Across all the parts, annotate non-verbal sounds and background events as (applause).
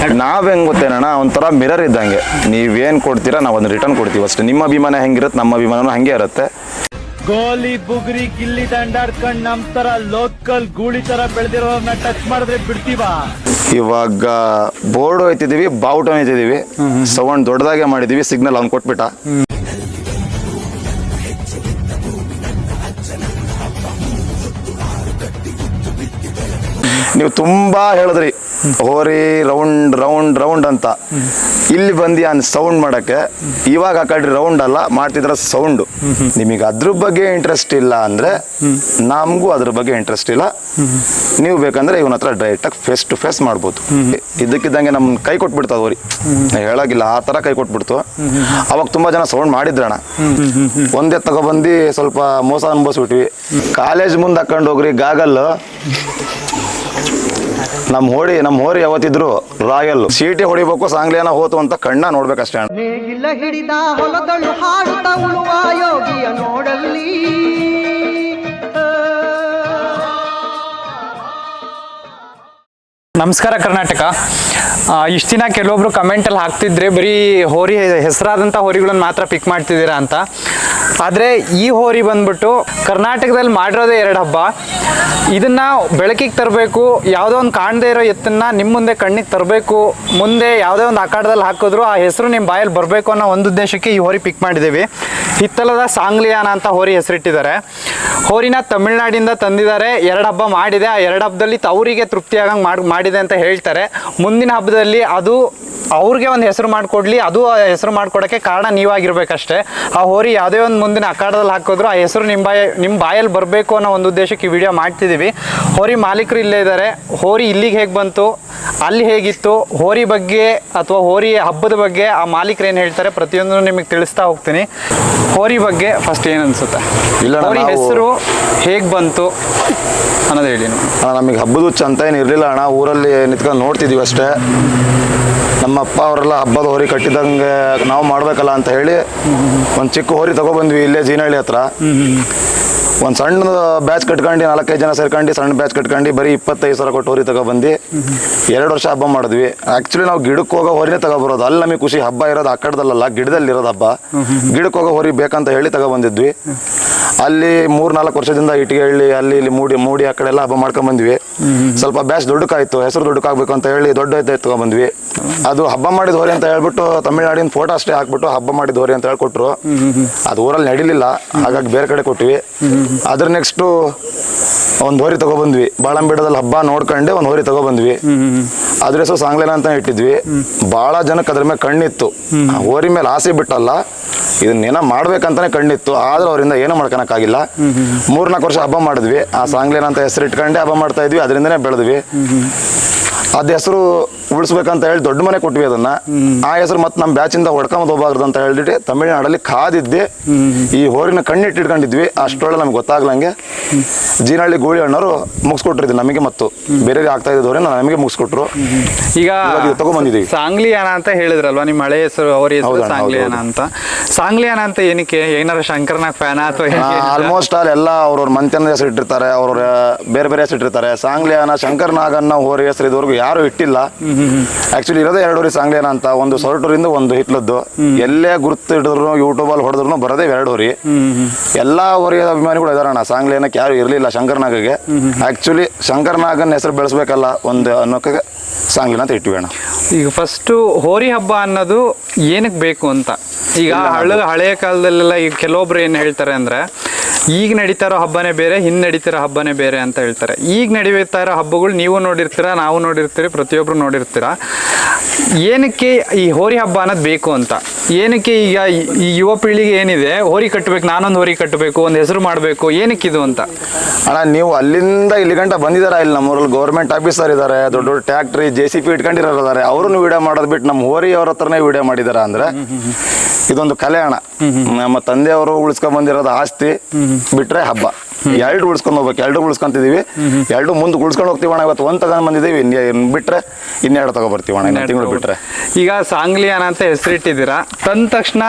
(laughs) ನಾವ್ ಹೆಂಗ್ ಗೊತ್ತೇನಣ್ಣ? ಒಂಥರ ಮಿರರ್ ಇದ್ದಂಗೆ. ನೀವೇನ್ ಕೊಡ್ತೀರಾ ನಾವ್ ಅದನ್ನ ರಿಟರ್ನ್ ಕೊಡ್ತೀವಿ ಅಷ್ಟೇ. ನಿಮ್ಮ ಅಭಿಮಾನ ಹೆಂಗಿರುತ್ತೆ? ನಮ್ಮ ಅಭಿಮಾನನೂ ಹಂಗೆ ಇರತ್ತೆ. ಗೋಲಿ ಬುಗುರಿ ಗಿಲ್ಲಿ ದಂಡಾಡ್ಕೊಂಡ್ ನಮ್ ತರ ಲೋಕಲ್ ಗೂಳಿ ತರ ಬೆಳೆದಿರೋನ್ನ ಟಚ್ ಮಾಡಿದ್ರೆ ಬಿಡ್ತೀವ? ಇವಾಗ ಬೋರ್ಡ್ ಹೋಯ್ತಿದೀವಿ ಬಾವುಟ ಹೋಯ್ತಿದೀವಿ ಸೌಂಡ್ ದೊಡ್ಡದಾಗೆ ಮಾಡಿದೀವಿ ಸಿಗ್ನಲ್ ಅವ್ನು ಕೊಟ್ಬಿಟ್ಟ. ನೀವು ತುಂಬಾ ಹೇಳಿದ್ರಿ, ಹೋರಿ, ರೌಂಡ್ ರೌಂಡ್ ರೌಂಡ್ ಅಂತ. ಇಲ್ಲಿ ಬಂದು ಅನ್ ಸೌಂಡ್ ಮಾಡಕ್ಕೆ, ಇವಾಗ ಆ ರೌಂಡ್ ಅಲ್ಲ, ಮಾಡ್ತಿದ್ರ ಸೌಂಡ್ ನಿಮಗೆ ಅದ್ರ ಬಗ್ಗೆ ಇಂಟ್ರೆಸ್ಟ್ ಇಲ್ಲ ಅಂದ್ರೆ, ನಮಗೂ ಅದ್ರ ಬಗ್ಗೆ ಇಂಟ್ರೆಸ್ಟ್ ಇಲ್ಲ. ನೀವು ಬೇಕಂದ್ರೆ ಇವನ ಹತ್ರ ಡೈರೆಕ್ಟ್ ಆಗಿ ಫೇಸ್ ಟು ಫೇಸ್ ಮಾಡ್ಬೋದು. ಇದಕ್ಕಿದ್ದಂಗೆ ನಮ್ ಕೈ ಕೊಟ್ಬಿಡ್ತಾವ ಅವ್ರಿ ಹೇಳಾಗಿಲ್ಲ, ಆ ತರ ಕೈ ಕೊಟ್ಬಿಡ್ತು. ಅವಾಗ ತುಂಬಾ ಜನ ಸೌಂಡ್ ಮಾಡಿದ್ರಣ. ಒಂದೇ ತಗೊಬಂದು ಸ್ವಲ್ಪ ಮೋಸ ಅನ್ಭವಿಸ್ಬಿಟ್ವಿ. ಕಾಲೇಜ್ ಮುಂದೆ ಹಾಕೊಂಡು ಹೋಗ್ರಿ ಗಾಗಲ್ ನಮ್ ಹೋಡಿ ನಮ್ ಹೋರಿ ಯಾವತ್ತಿದ್ರು ರಾಯಲ್. ಸೀಟಿ ಹೊಡಿಬೇಕು ಸಾಂಗ್ಲಿಯನ ಹೋತು ಅಂತ ಕಣ್ಣ ನೋಡ್ಬೇಕಷ್ಟೇ ಹಿಡಿದ ಹೊಲದಳು ಹಾಡುತ್ತ ಉಳುವ ಯೋಗಿಯ ನೋಡಲ್ಲಿ. ನಮಸ್ಕಾರ ಕರ್ನಾಟಕ. ಇಷ್ಟು ದಿನ ಕೆಲವೊಬ್ರು ಕಮೆಂಟಲ್ಲಿ ಹಾಕ್ತಿದ್ರೆ ಬರೀ ಹೋರಿ ಹೆಸರಾದಂಥ ಹೋರಿಗಳನ್ನು ಮಾತ್ರ ಪಿಕ್ ಮಾಡ್ತಿದ್ದೀರಾ ಅಂತ. ಆದರೆ ಈ ಹೋರಿ ಬಂದ್ಬಿಟ್ಟು ಕರ್ನಾಟಕದಲ್ಲಿ ಮಾಡಿರೋದೇ ಎರಡು ಹಬ್ಬ. ಇದನ್ನು ಬೆಳಕಿಗೆ ತರಬೇಕು, ಯಾವುದೋ ಒಂದು ಕಾಣದೇ ಇರೋ ಎತ್ತನ್ನು ನಿಮ್ಮ ಮುಂದೆ ಕಣ್ಣಿಗೆ ತರಬೇಕು, ಮುಂದೆ ಯಾವುದೇ ಒಂದು ಆಕಾರದಲ್ಲಿ ಹಾಕಿದ್ರು ಆ ಹೆಸರು ನಿಮ್ಮ ಬಾಯಲ್ಲಿ ಬರಬೇಕು ಅನ್ನೋ ಒಂದು ಉದ್ದೇಶಕ್ಕೆ ಈ ಹೋರಿ ಪಿಕ್ ಮಾಡಿದ್ದೀವಿ. ಹಿತ್ತಲದ ಸಾಂಗ್ಲಿಯಾನ ಅಂತ ಹೋರಿ ಹೆಸರಿಟ್ಟಿದ್ದಾರೆ. ಹೋರಿನ ತಮಿಳ್ನಾಡಿಂದ ತಂದಿದ್ದಾರೆ. ಎರಡು ಹಬ್ಬ ಮಾಡಿದೆ. ಆ ಎರಡು ಹಬ್ಬದಲ್ಲಿ ಅವರಿಗೆ ತೃಪ್ತಿಯಾಗಂಗೆ ಮಾಡಿ ಮಾಡಿದೆ ಅಂತ ಹೇಳ್ತಾರೆ. ಮುಂದಿನ ಹಬ್ಬದಲ್ಲಿ ಅದು ಅವ್ರಿಗೆ ಒಂದು ಹೆಸರು ಮಾಡಿಕೊಡ್ಲಿ ಅದು ಆ ಹೆಸರು ಮಾಡ್ಕೊಡೋಕ್ಕೆ ಕಾರಣ ನೀವಾಗಿರ್ಬೇಕಷ್ಟೇ. ಆ ಹೋರಿ ಯಾವುದೇ ಒಂದು ಮುಂದಿನ ಅಖಾಡದಲ್ಲಿ ಹಾಕಿದ್ರು ಆ ಹೆಸರು ನಿಮ್ಮ ಬಾಯ ನಿಮ್ಮ ಬಾಯಲ್ಲಿ ಬರಬೇಕು ಅನ್ನೋ ಒಂದು ಉದ್ದೇಶಕ್ಕೆ ಈ ವಿಡಿಯೋ ಮಾಡ್ತಿದ್ದೀವಿ ಹೋರಿ ಮಾಲೀಕರು ಇಲ್ಲೇ ಇದ್ದಾರೆ ಹೋರಿ ಇಲ್ಲಿಗೆ ಹೇಗೆ ಬಂತು? ಅಲ್ಲಿ ಹೇಗಿತ್ತು? ಹೋರಿ ಬಗ್ಗೆ ಅಥವಾ ಹೋರಿ ಹಬ್ಬದ ಬಗ್ಗೆ ಆ ಮಾಲೀಕರು ಏನು ಹೇಳ್ತಾರೆ ಪ್ರತಿಯೊಂದನ್ನು ನಿಮಗೆ ತಿಳಿಸ್ತಾ ಹೋಗ್ತೀನಿ. ಹೋರಿ ಬಗ್ಗೆ ಫಸ್ಟ್ ಏನು ಅನಿಸುತ್ತೆ? ಇಲ್ಲ ಹೋರಿ ಹೆಸರು ಹೇಗೆ ಬಂತು ಅನ್ನೋದು ಹೇಳಿ ಅಣ್ಣ ನಮಗೆ ಹಬ್ಬದ ಹುಚ್ಚ ಅಂತ ಏನು ಇರಲಿಲ್ಲ ಅಣ್ಣ. ಊರಲ್ಲಿ ನಿಂತ್ಕೊಂಡು ನೋಡ್ತಿದ್ದೀವಿ ಅಷ್ಟೇ. ನಮ್ಮ ಅಪ್ಪ ಅವರೆಲ್ಲ ಹಬ್ಬದ ಹೋರಿ ಕಟ್ಟಿದಂಗೆ ನಾವು ಮಾಡಬೇಕಲ್ಲ ಅಂತ ಹೇಳಿ ಒಂದು ಚಿಕ್ಕ ಹೋರಿ ತಗೊಬಂದ್ವಿ ಇಲ್ಲೇ ಜೀನಹಳ್ಳಿ ಹತ್ರ. ಒಂದು ಸಣ್ಣ ಬ್ಯಾಚ್ ಕಟ್ಕೊಂಡು ನಾಲ್ಕೈದು ಜನ ಸೇರ್ಕೊಂಡು ಸಣ್ಣ ಬ್ಯಾಚ್ ಕಟ್ಕೊಂಡು ಬರೀ ಇಪ್ಪತ್ತೈದು ಸಾವಿರ ಕೊಟ್ಟು ಹೋರಿ ತಗೊಬಂದು. ಎರಡು ವರ್ಷ ಹಬ್ಬ ಮಾಡಿದ್ವಿ. ಆ್ಯಕ್ಚುಲಿ ನಾವು ಗಿಡಕ್ಕೆ ಹೋಗೋ ಹೊರಿನೇ ತಗೊಬರೋದು. ಅಲ್ಲಿ ನಮಗೆ ಖುಷಿ. ಹಬ್ಬ ಇರೋದು ಆ ಗಿಡದಲ್ಲಿ ಇರೋದು ಹಬ್ಬ. ಗಿಡಕ್ಕೆ ಹೋಗೋ ಹೊರಿ ಬೇಕಂತ ಹೇಳಿ ತಗೊಬಂದಿದ್ವಿ. ಅಲ್ಲಿ ಮೂರ್ ನಾಲ್ಕು ವರ್ಷದಿಂದ ಇಟ್ಟಿಗೆ ಹಳ್ಳಿ, ಅಲ್ಲಿ ಇಲ್ಲಿ ಮೂಡಿ ಮೂಡಿ ಆ ಕಡೆ ಎಲ್ಲ ಹಬ್ಬ ಮಾಡ್ಕೊಂಡ್ ಬಂದ್ವಿ ಸ್ವಲ್ಪ ಬ್ಯಾಚ್ ದೊಡ್ಡಕ್ಕಾಯ್ತು, ಹೆಸರು ದೊಡ್ಡಕ್ಕಾಗ್ಬೇಕು ಅಂತ ಹೇಳಿ ದೊಡ್ಡ ತಗೊಂಡ್ಬಂದ್ವಿ ಅದು ಹಬ್ಬ ಮಾಡಿದ ಹೋರಿ ಅಂತ ಹೇಳ್ಬಿಟ್ಟು ತಮಿಳ್ನಾಡಿನ ಫೋಟೋ ಅಷ್ಟೇ ಹಾಕ್ಬಿಟ್ಟು ಹಬ್ಬ ಮಾಡಿದ ಹೋರಿ ಅಂತ ಹೇಳ್ಕೊಟ್ರು. ಅದು ಊರಲ್ಲಿ ನಡಿಲಿಲ್ಲ. ಹಾಗಾಗಿ ಬೇರೆ ಕಡೆ ಕೊಟ್ವಿ. ಅದ್ರ ನೆಕ್ಸ್ಟು ಒಂದು ಹೋರಿ ತಗೊಬಂದ್ವಿ. ಬಾಳಂಬೇಡದಲ್ಲಿ ಹಬ್ಬ ನೋಡ್ಕೊಂಡೆ ಒಂದು ಹೋರಿ ತಗೊಬಂದ್ವಿ. ಅದ್ರ ಹೆಸರು ಸಾಂಗ್ಲೇನ ಅಂತ ಇಟ್ಟಿದ್ವಿ. ಬಹಳ ಜನಕ್ಕೆ ಅದ್ರ ಮೇಲೆ ಕಣ್ಣಿತ್ತು. ಆ ಹೋರಿ ಮೇಲೆ ಆಸೆ ಬಿಟ್ಟಲ್ಲ. ಇದನ್ನೇನ ಮಾಡ್ಬೇಕಂತಾನೆ ಕಣ್ಣಿತ್ತು. ಆದ್ರೆ ಅವರಿಂದ ಏನು ಮಾಡ್ಕೊಳಕ್ಕಾಗಿಲ್ಲ. ಮೂರ್ನಾಲ್ಕು ವರ್ಷ ಹಬ್ಬ ಮಾಡಿದ್ವಿ. ಆ ಸಾಂಗ್ಲೇನ ಅಂತ ಹೆಸರು ಇಟ್ಕೊಂಡೆ ಹಬ್ಬ ಮಾಡ್ತಾ ಇದ್ವಿ. ಅದರಿಂದನೇ ಬೆಳೆದ್ವಿ. ಅದ ಹೆಸರು ಉಳಿಸ್ಬೇಕಂತ ಹೇಳಿ ದೊಡ್ಡ ಮನೆ ಕೊಟ್ವಿ ಅದನ್ನ. ಆ ಹೆಸರು ಮತ್ತೆ ನಮ್ಮ ಬ್ಯಾಚಿಂದ ಹೊಡ್ಕೊಂಡ್ ಹೋಗ್ಬಾರ್ದು ಅಂತ ಹೇಳ್ಬಿಟ್ಟು ತಮಿಳ್ನಾಡಲ್ಲಿ ಕಾದಿದ್ದೆ. ಈ ಹೋರಿನ ಕಣ್ಣಿಟ್ಟಿಟ್ಕೊಂಡಿದ್ವಿ. ಅಷ್ಟೊಳ್ಳೆ ನಮ್ಗೆ ಗೊತ್ತಾಗ್ಲಂಗೆ. ಜೀನಹಳ್ಳಿ ಗೂಳಿ ಅಣ್ಣರು ಮುಗಿಸ್ಕೊಟ್ರಿದ್ವಿ ನಮಗೆ ಮತ್ತು. ಬೇರೆ ಆಗ್ತಾ ಇದ್ದ ಹೋರಿನ ನಮಗೆ ಮುಗಿಸ್ಕೊಟ್ರು. ಈಗ ತಗೊಂಬಂದಿದ್ದೀವಿ. ಸಾಂಗ್ಲಿಯಾನ ಅಂತ ಹೇಳಿದ್ರಲ್ವಾ? ನಿಮ್ಮ ಹಳೆ ಹೆಸರು ಅವ್ರ ಹೆಸರು ಸಾಂಗ್ಲಿಯಾನ ಅಂತ. ಸಾಂಗ್ಲಿಯಾನ ಅಂತ ಏನಕ್ಕೆ? ಏನಾರ ಶಂಕರನಾಗ್ ಫ್ಯಾನ್ ಅಥವಾ ಆಲ್ಮೋಸ್ಟ್ ಆಲ್ ಎಲ್ಲ ಅವ್ರವ್ರ ಮಂತ್ಯನ ಹೆಸರು ಇಟ್ಟಿರ್ತಾರೆ ಅವ್ರವ್ರ ಬೇರೆ ಬೇರೆ ಹೆಸರು ಇಟ್ಟಿರ್ತಾರೆ ಸಾಂಗ್ಲಿಯಾನ ಶಂಕರ್ ನಾಗನ್ನ ಹೋರಿ ಹೆಸರು ಇದುವರೆಗೂ ಯಾರು ಇಟ್ಟಿಲ್ಲ. ಆಕ್ಚುಲಿ ಇರೋದೇ ಎರಡು ಹೋರಿ ಸಾಂಗ್ಲೇನ ಅಂತ ಒಂದು ಸೊರಟೂರಿಂದ ಒಂದು ಹಿಟ್ಲದ್ದು. ಎಲ್ಲೇ ಗುರುತು ಹಿಡಿದ್ರು ಯೂಟ್ಯೂಬ್ ಅಲ್ಲಿ ಹೊಡೆದ್ರು ಬರೋದೇ ಎರಡೂರಿ ಹೋರಿ ಎಲ್ಲಾ ಹೋರಿಯ ಅಭಿಮಾನಿಗಳು ಇದಾರಣ್ಣ ಸಾಂಗ್ಲೇನ ಯಾರು ಇರಲಿಲ್ಲ ಶಂಕರ್ನಾಗಗೆ ಆಕ್ಚುಲಿ ಶಂಕರ್ ನಾಗನ್ ಹೆಸರು ಬೆಳೆಸ್ಬೇಕಲ್ಲ ಒಂದು ಅನ್ನೋಕೆ ಸಾಂಗ್ಲಿನ ಅಂತ ಇಟ್ವಿ ಅಣ್ಣ. ಈಗ ಫಸ್ಟು ಹೋರಿ ಹಬ್ಬ ಅನ್ನೋದು ಏನಕ್ಕೆ ಬೇಕು ಅಂತ? ಈಗ ಹಳೆ ಹಳೆಯ ಕಾಲದಲ್ಲೆಲ್ಲ ಈಗ ಕೆಲವೊಬ್ರು ಏನು ಹೇಳ್ತಾರೆ ಅಂದ್ರೆ ಈಗ ನಡೀತಾ ಇರೋ ಹಬ್ಬನೇ ಬೇರೆ ಹಿಂದೆ ನಡೀತಿರೋ ಹಬ್ಬನೇ ಬೇರೆ ಅಂತ ಹೇಳ್ತಾರೆ. ಈಗ ನಡೀತಾ ಇರೋ ಹಬ್ಬಗಳು ನೀವು ನೋಡಿರ್ತೀರ ನಾವು ನೋಡಿರ್ತೀರಿ ಪ್ರತಿಯೊಬ್ರು ನೋಡಿರ್ತೀರ? ಏನಕ್ಕೆ ಈ ಹೋರಿ ಹಬ್ಬ ಅನ್ನೋದು ಬೇಕು ಅಂತ? ಏನಕ್ಕೆ ಈಗ ಈ- ಯುವ ಪೀಳಿಗೆ ಏನಿದೆ ಹೋರಿ ಕಟ್ಟಬೇಕು ನಾನೊಂದು ಹೋರಿ ಕಟ್ಟಬೇಕು ಒಂದು ಹೆಸರು ಮಾಡಬೇಕು ಏನಕ್ಕಿದು ಅಂತ? ಅಣ್ಣ ನೀವು ಅಲ್ಲಿಂದ ಇಲ್ಲಿ ಗಂಟ ಬಂದಿದಾರ ಇಲ್ಲಿ ನಮ್ಮೂರಲ್ಲಿ? ಗೌರ್ಮೆಂಟ್ ಆಫೀಸರ್ ಇದ್ದಾರೆ ದೊಡ್ಡ ದೊಡ್ಡ ಟ್ಯಾಕ್ಟ್ರಿ ಜೆ ಸಿ ಪಿ ಇಟ್ಕೊಂಡಿರೋದಾರೆ ವಿಡಿಯೋ ಮಾಡೋದು ಬಿಟ್ಟು ನಮ್ಮ ಹೋರಿ ಅವ್ರ ಹತ್ರನೇ ವಿಡಿಯೋ ಮಾಡಿದಾರ ಅಂದ್ರೆ ಇದೊಂದು ಕಲೆ ಅಣ್ಣ. ನಮ್ಮ ತಂದೆಯವರು ಉಳಿಸ್ಕೊಂಡ್ ಬಂದಿರೋದು ಆಸ್ತಿ ಬಿಟ್ರೆ ಹಬ್ಬ. ಎರಡು ಉಳಿಸ್ಕೊಂಡು ಹೋಗ್ಬೇಕು ಎರಡು ಉಳಿಸ್ಕೊಂತಿದೀವಿ. ಎರಡು ಮುಂದೆ ಉಳಿಸ್ಕೊಂಡು ಹೋಗ್ತೀವಿ ಅಣ್ಣ. ಇವತ್ತು ಒಂದು ತಗೊಂಡ್ ಬಂದಿದ್ದೀವಿ ಇನ್ನು ಬಿಟ್ರೆ ಇನ್ನೆರಡು ತಗೊಬರ್ತೀವಿ ಅಣ್ಣ. ಇನ್ನೊಂದು ತಿಂಗಳು ಬಿಟ್ರೆ. ಈಗ ಸಾಂಗ್ಲಿಯಾನ ಅಂತ ಹೆಸರಿಟ್ಟಿದ್ದೀರಾ. ತಂದ ತಕ್ಷಣ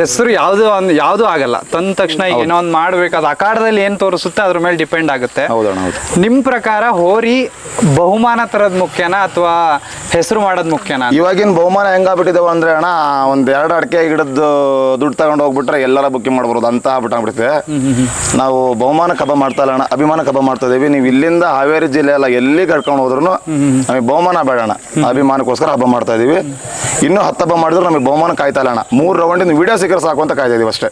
ಹೆಸರು ಯಾವುದು ಒಂದು ಯಾವುದು ಆಗಲ್ಲ. ತಂದ ತಕ್ಷಣ ಈಗ ಏನೋ ಒಂದು ಮಾಡ್ಬೇಕು. ಅದು ಅಕಾರದಲ್ಲಿ ಏನು ತೋರಿಸುತ್ತೆ ಅದ್ರ ಮೇಲೆ ಡಿಪೆಂಡ್ ಆಗುತ್ತೆ. ಹೌದಣ್ಣ ಹೌದು. ನಿಮ್ಮ ಪ್ರಕಾರ ಹೋರಿ ಬಹುಮಾನ ತರೋದು ಮುಖ್ಯನಾ ಅಥವಾ ಹೆಸರು ಮಾಡೋದು ಮುಖ್ಯನಾ? ಇವಾಗಿನ ಬಹುಮಾನ ಹೆಂಗಾಗ್ಬಿಟ್ಟಿದ್ದೇವೆ ಅಂದ್ರೆ ಅಣ್ಣ ಒಂದ್ ಎರಡು ಅಡಿಕೆ ಗಿಡದ್ದು ದುಡ್ಡು ತಗೊಂಡು ಹೋಗ್ಬಿಟ್ರೆ ಎಲ್ಲರ ಬುಕ್ಕಿಂಗ್ ಮಾಡ್ಬೋದು. ಅಂತ ಆಗ್ಬಿಟ್ಟಾಗ್ಬಿಡುತ್ತೆ ನಾವು ಬಹುಮಾನಕ್ಕೆ ಹಬ್ಬ ಮಾಡ್ತಾ ಇಲ್ಲ ಅಣ್ಣ ಕಬ್ಬ ಮಾಡ್ತಾ ಇದೀವಿ. ನೀವು ಇಲ್ಲಿಂದ ಹಾವೇರಿ ಜಿಲ್ಲೆ ಎಲ್ಲ ಎಲ್ಲಿ ಕರ್ಕೊಂಡು ಹೋದ್ರು ನಮಗೆ ಬಹುಮಾನ ಬೇಡ ಅಣ್ಣ. ಅಭಿಮಾನಕ್ಕೋಸ್ಕರ ಹಬ್ಬ ಮಾಡ್ತಾ ಇದೀವಿ. ಇನ್ನು ಹತ್ತು ಹಬ್ಬ ಮಾಡಿದ್ರು ನಮಗೆ ಬಹುಮಾನ ಕಾಯ್ತಾ ಇಲ್ಲ ಅಣ್ಣ. ಮೂರು ರೌಂಡಿನ ವಿಡಿಯೋ ಸಿಕ್ಕರೆ ಸಾಕು ಅಂತ ಕಾಯ್ತಾ ಇದೀವಿ ಅಷ್ಟೇ.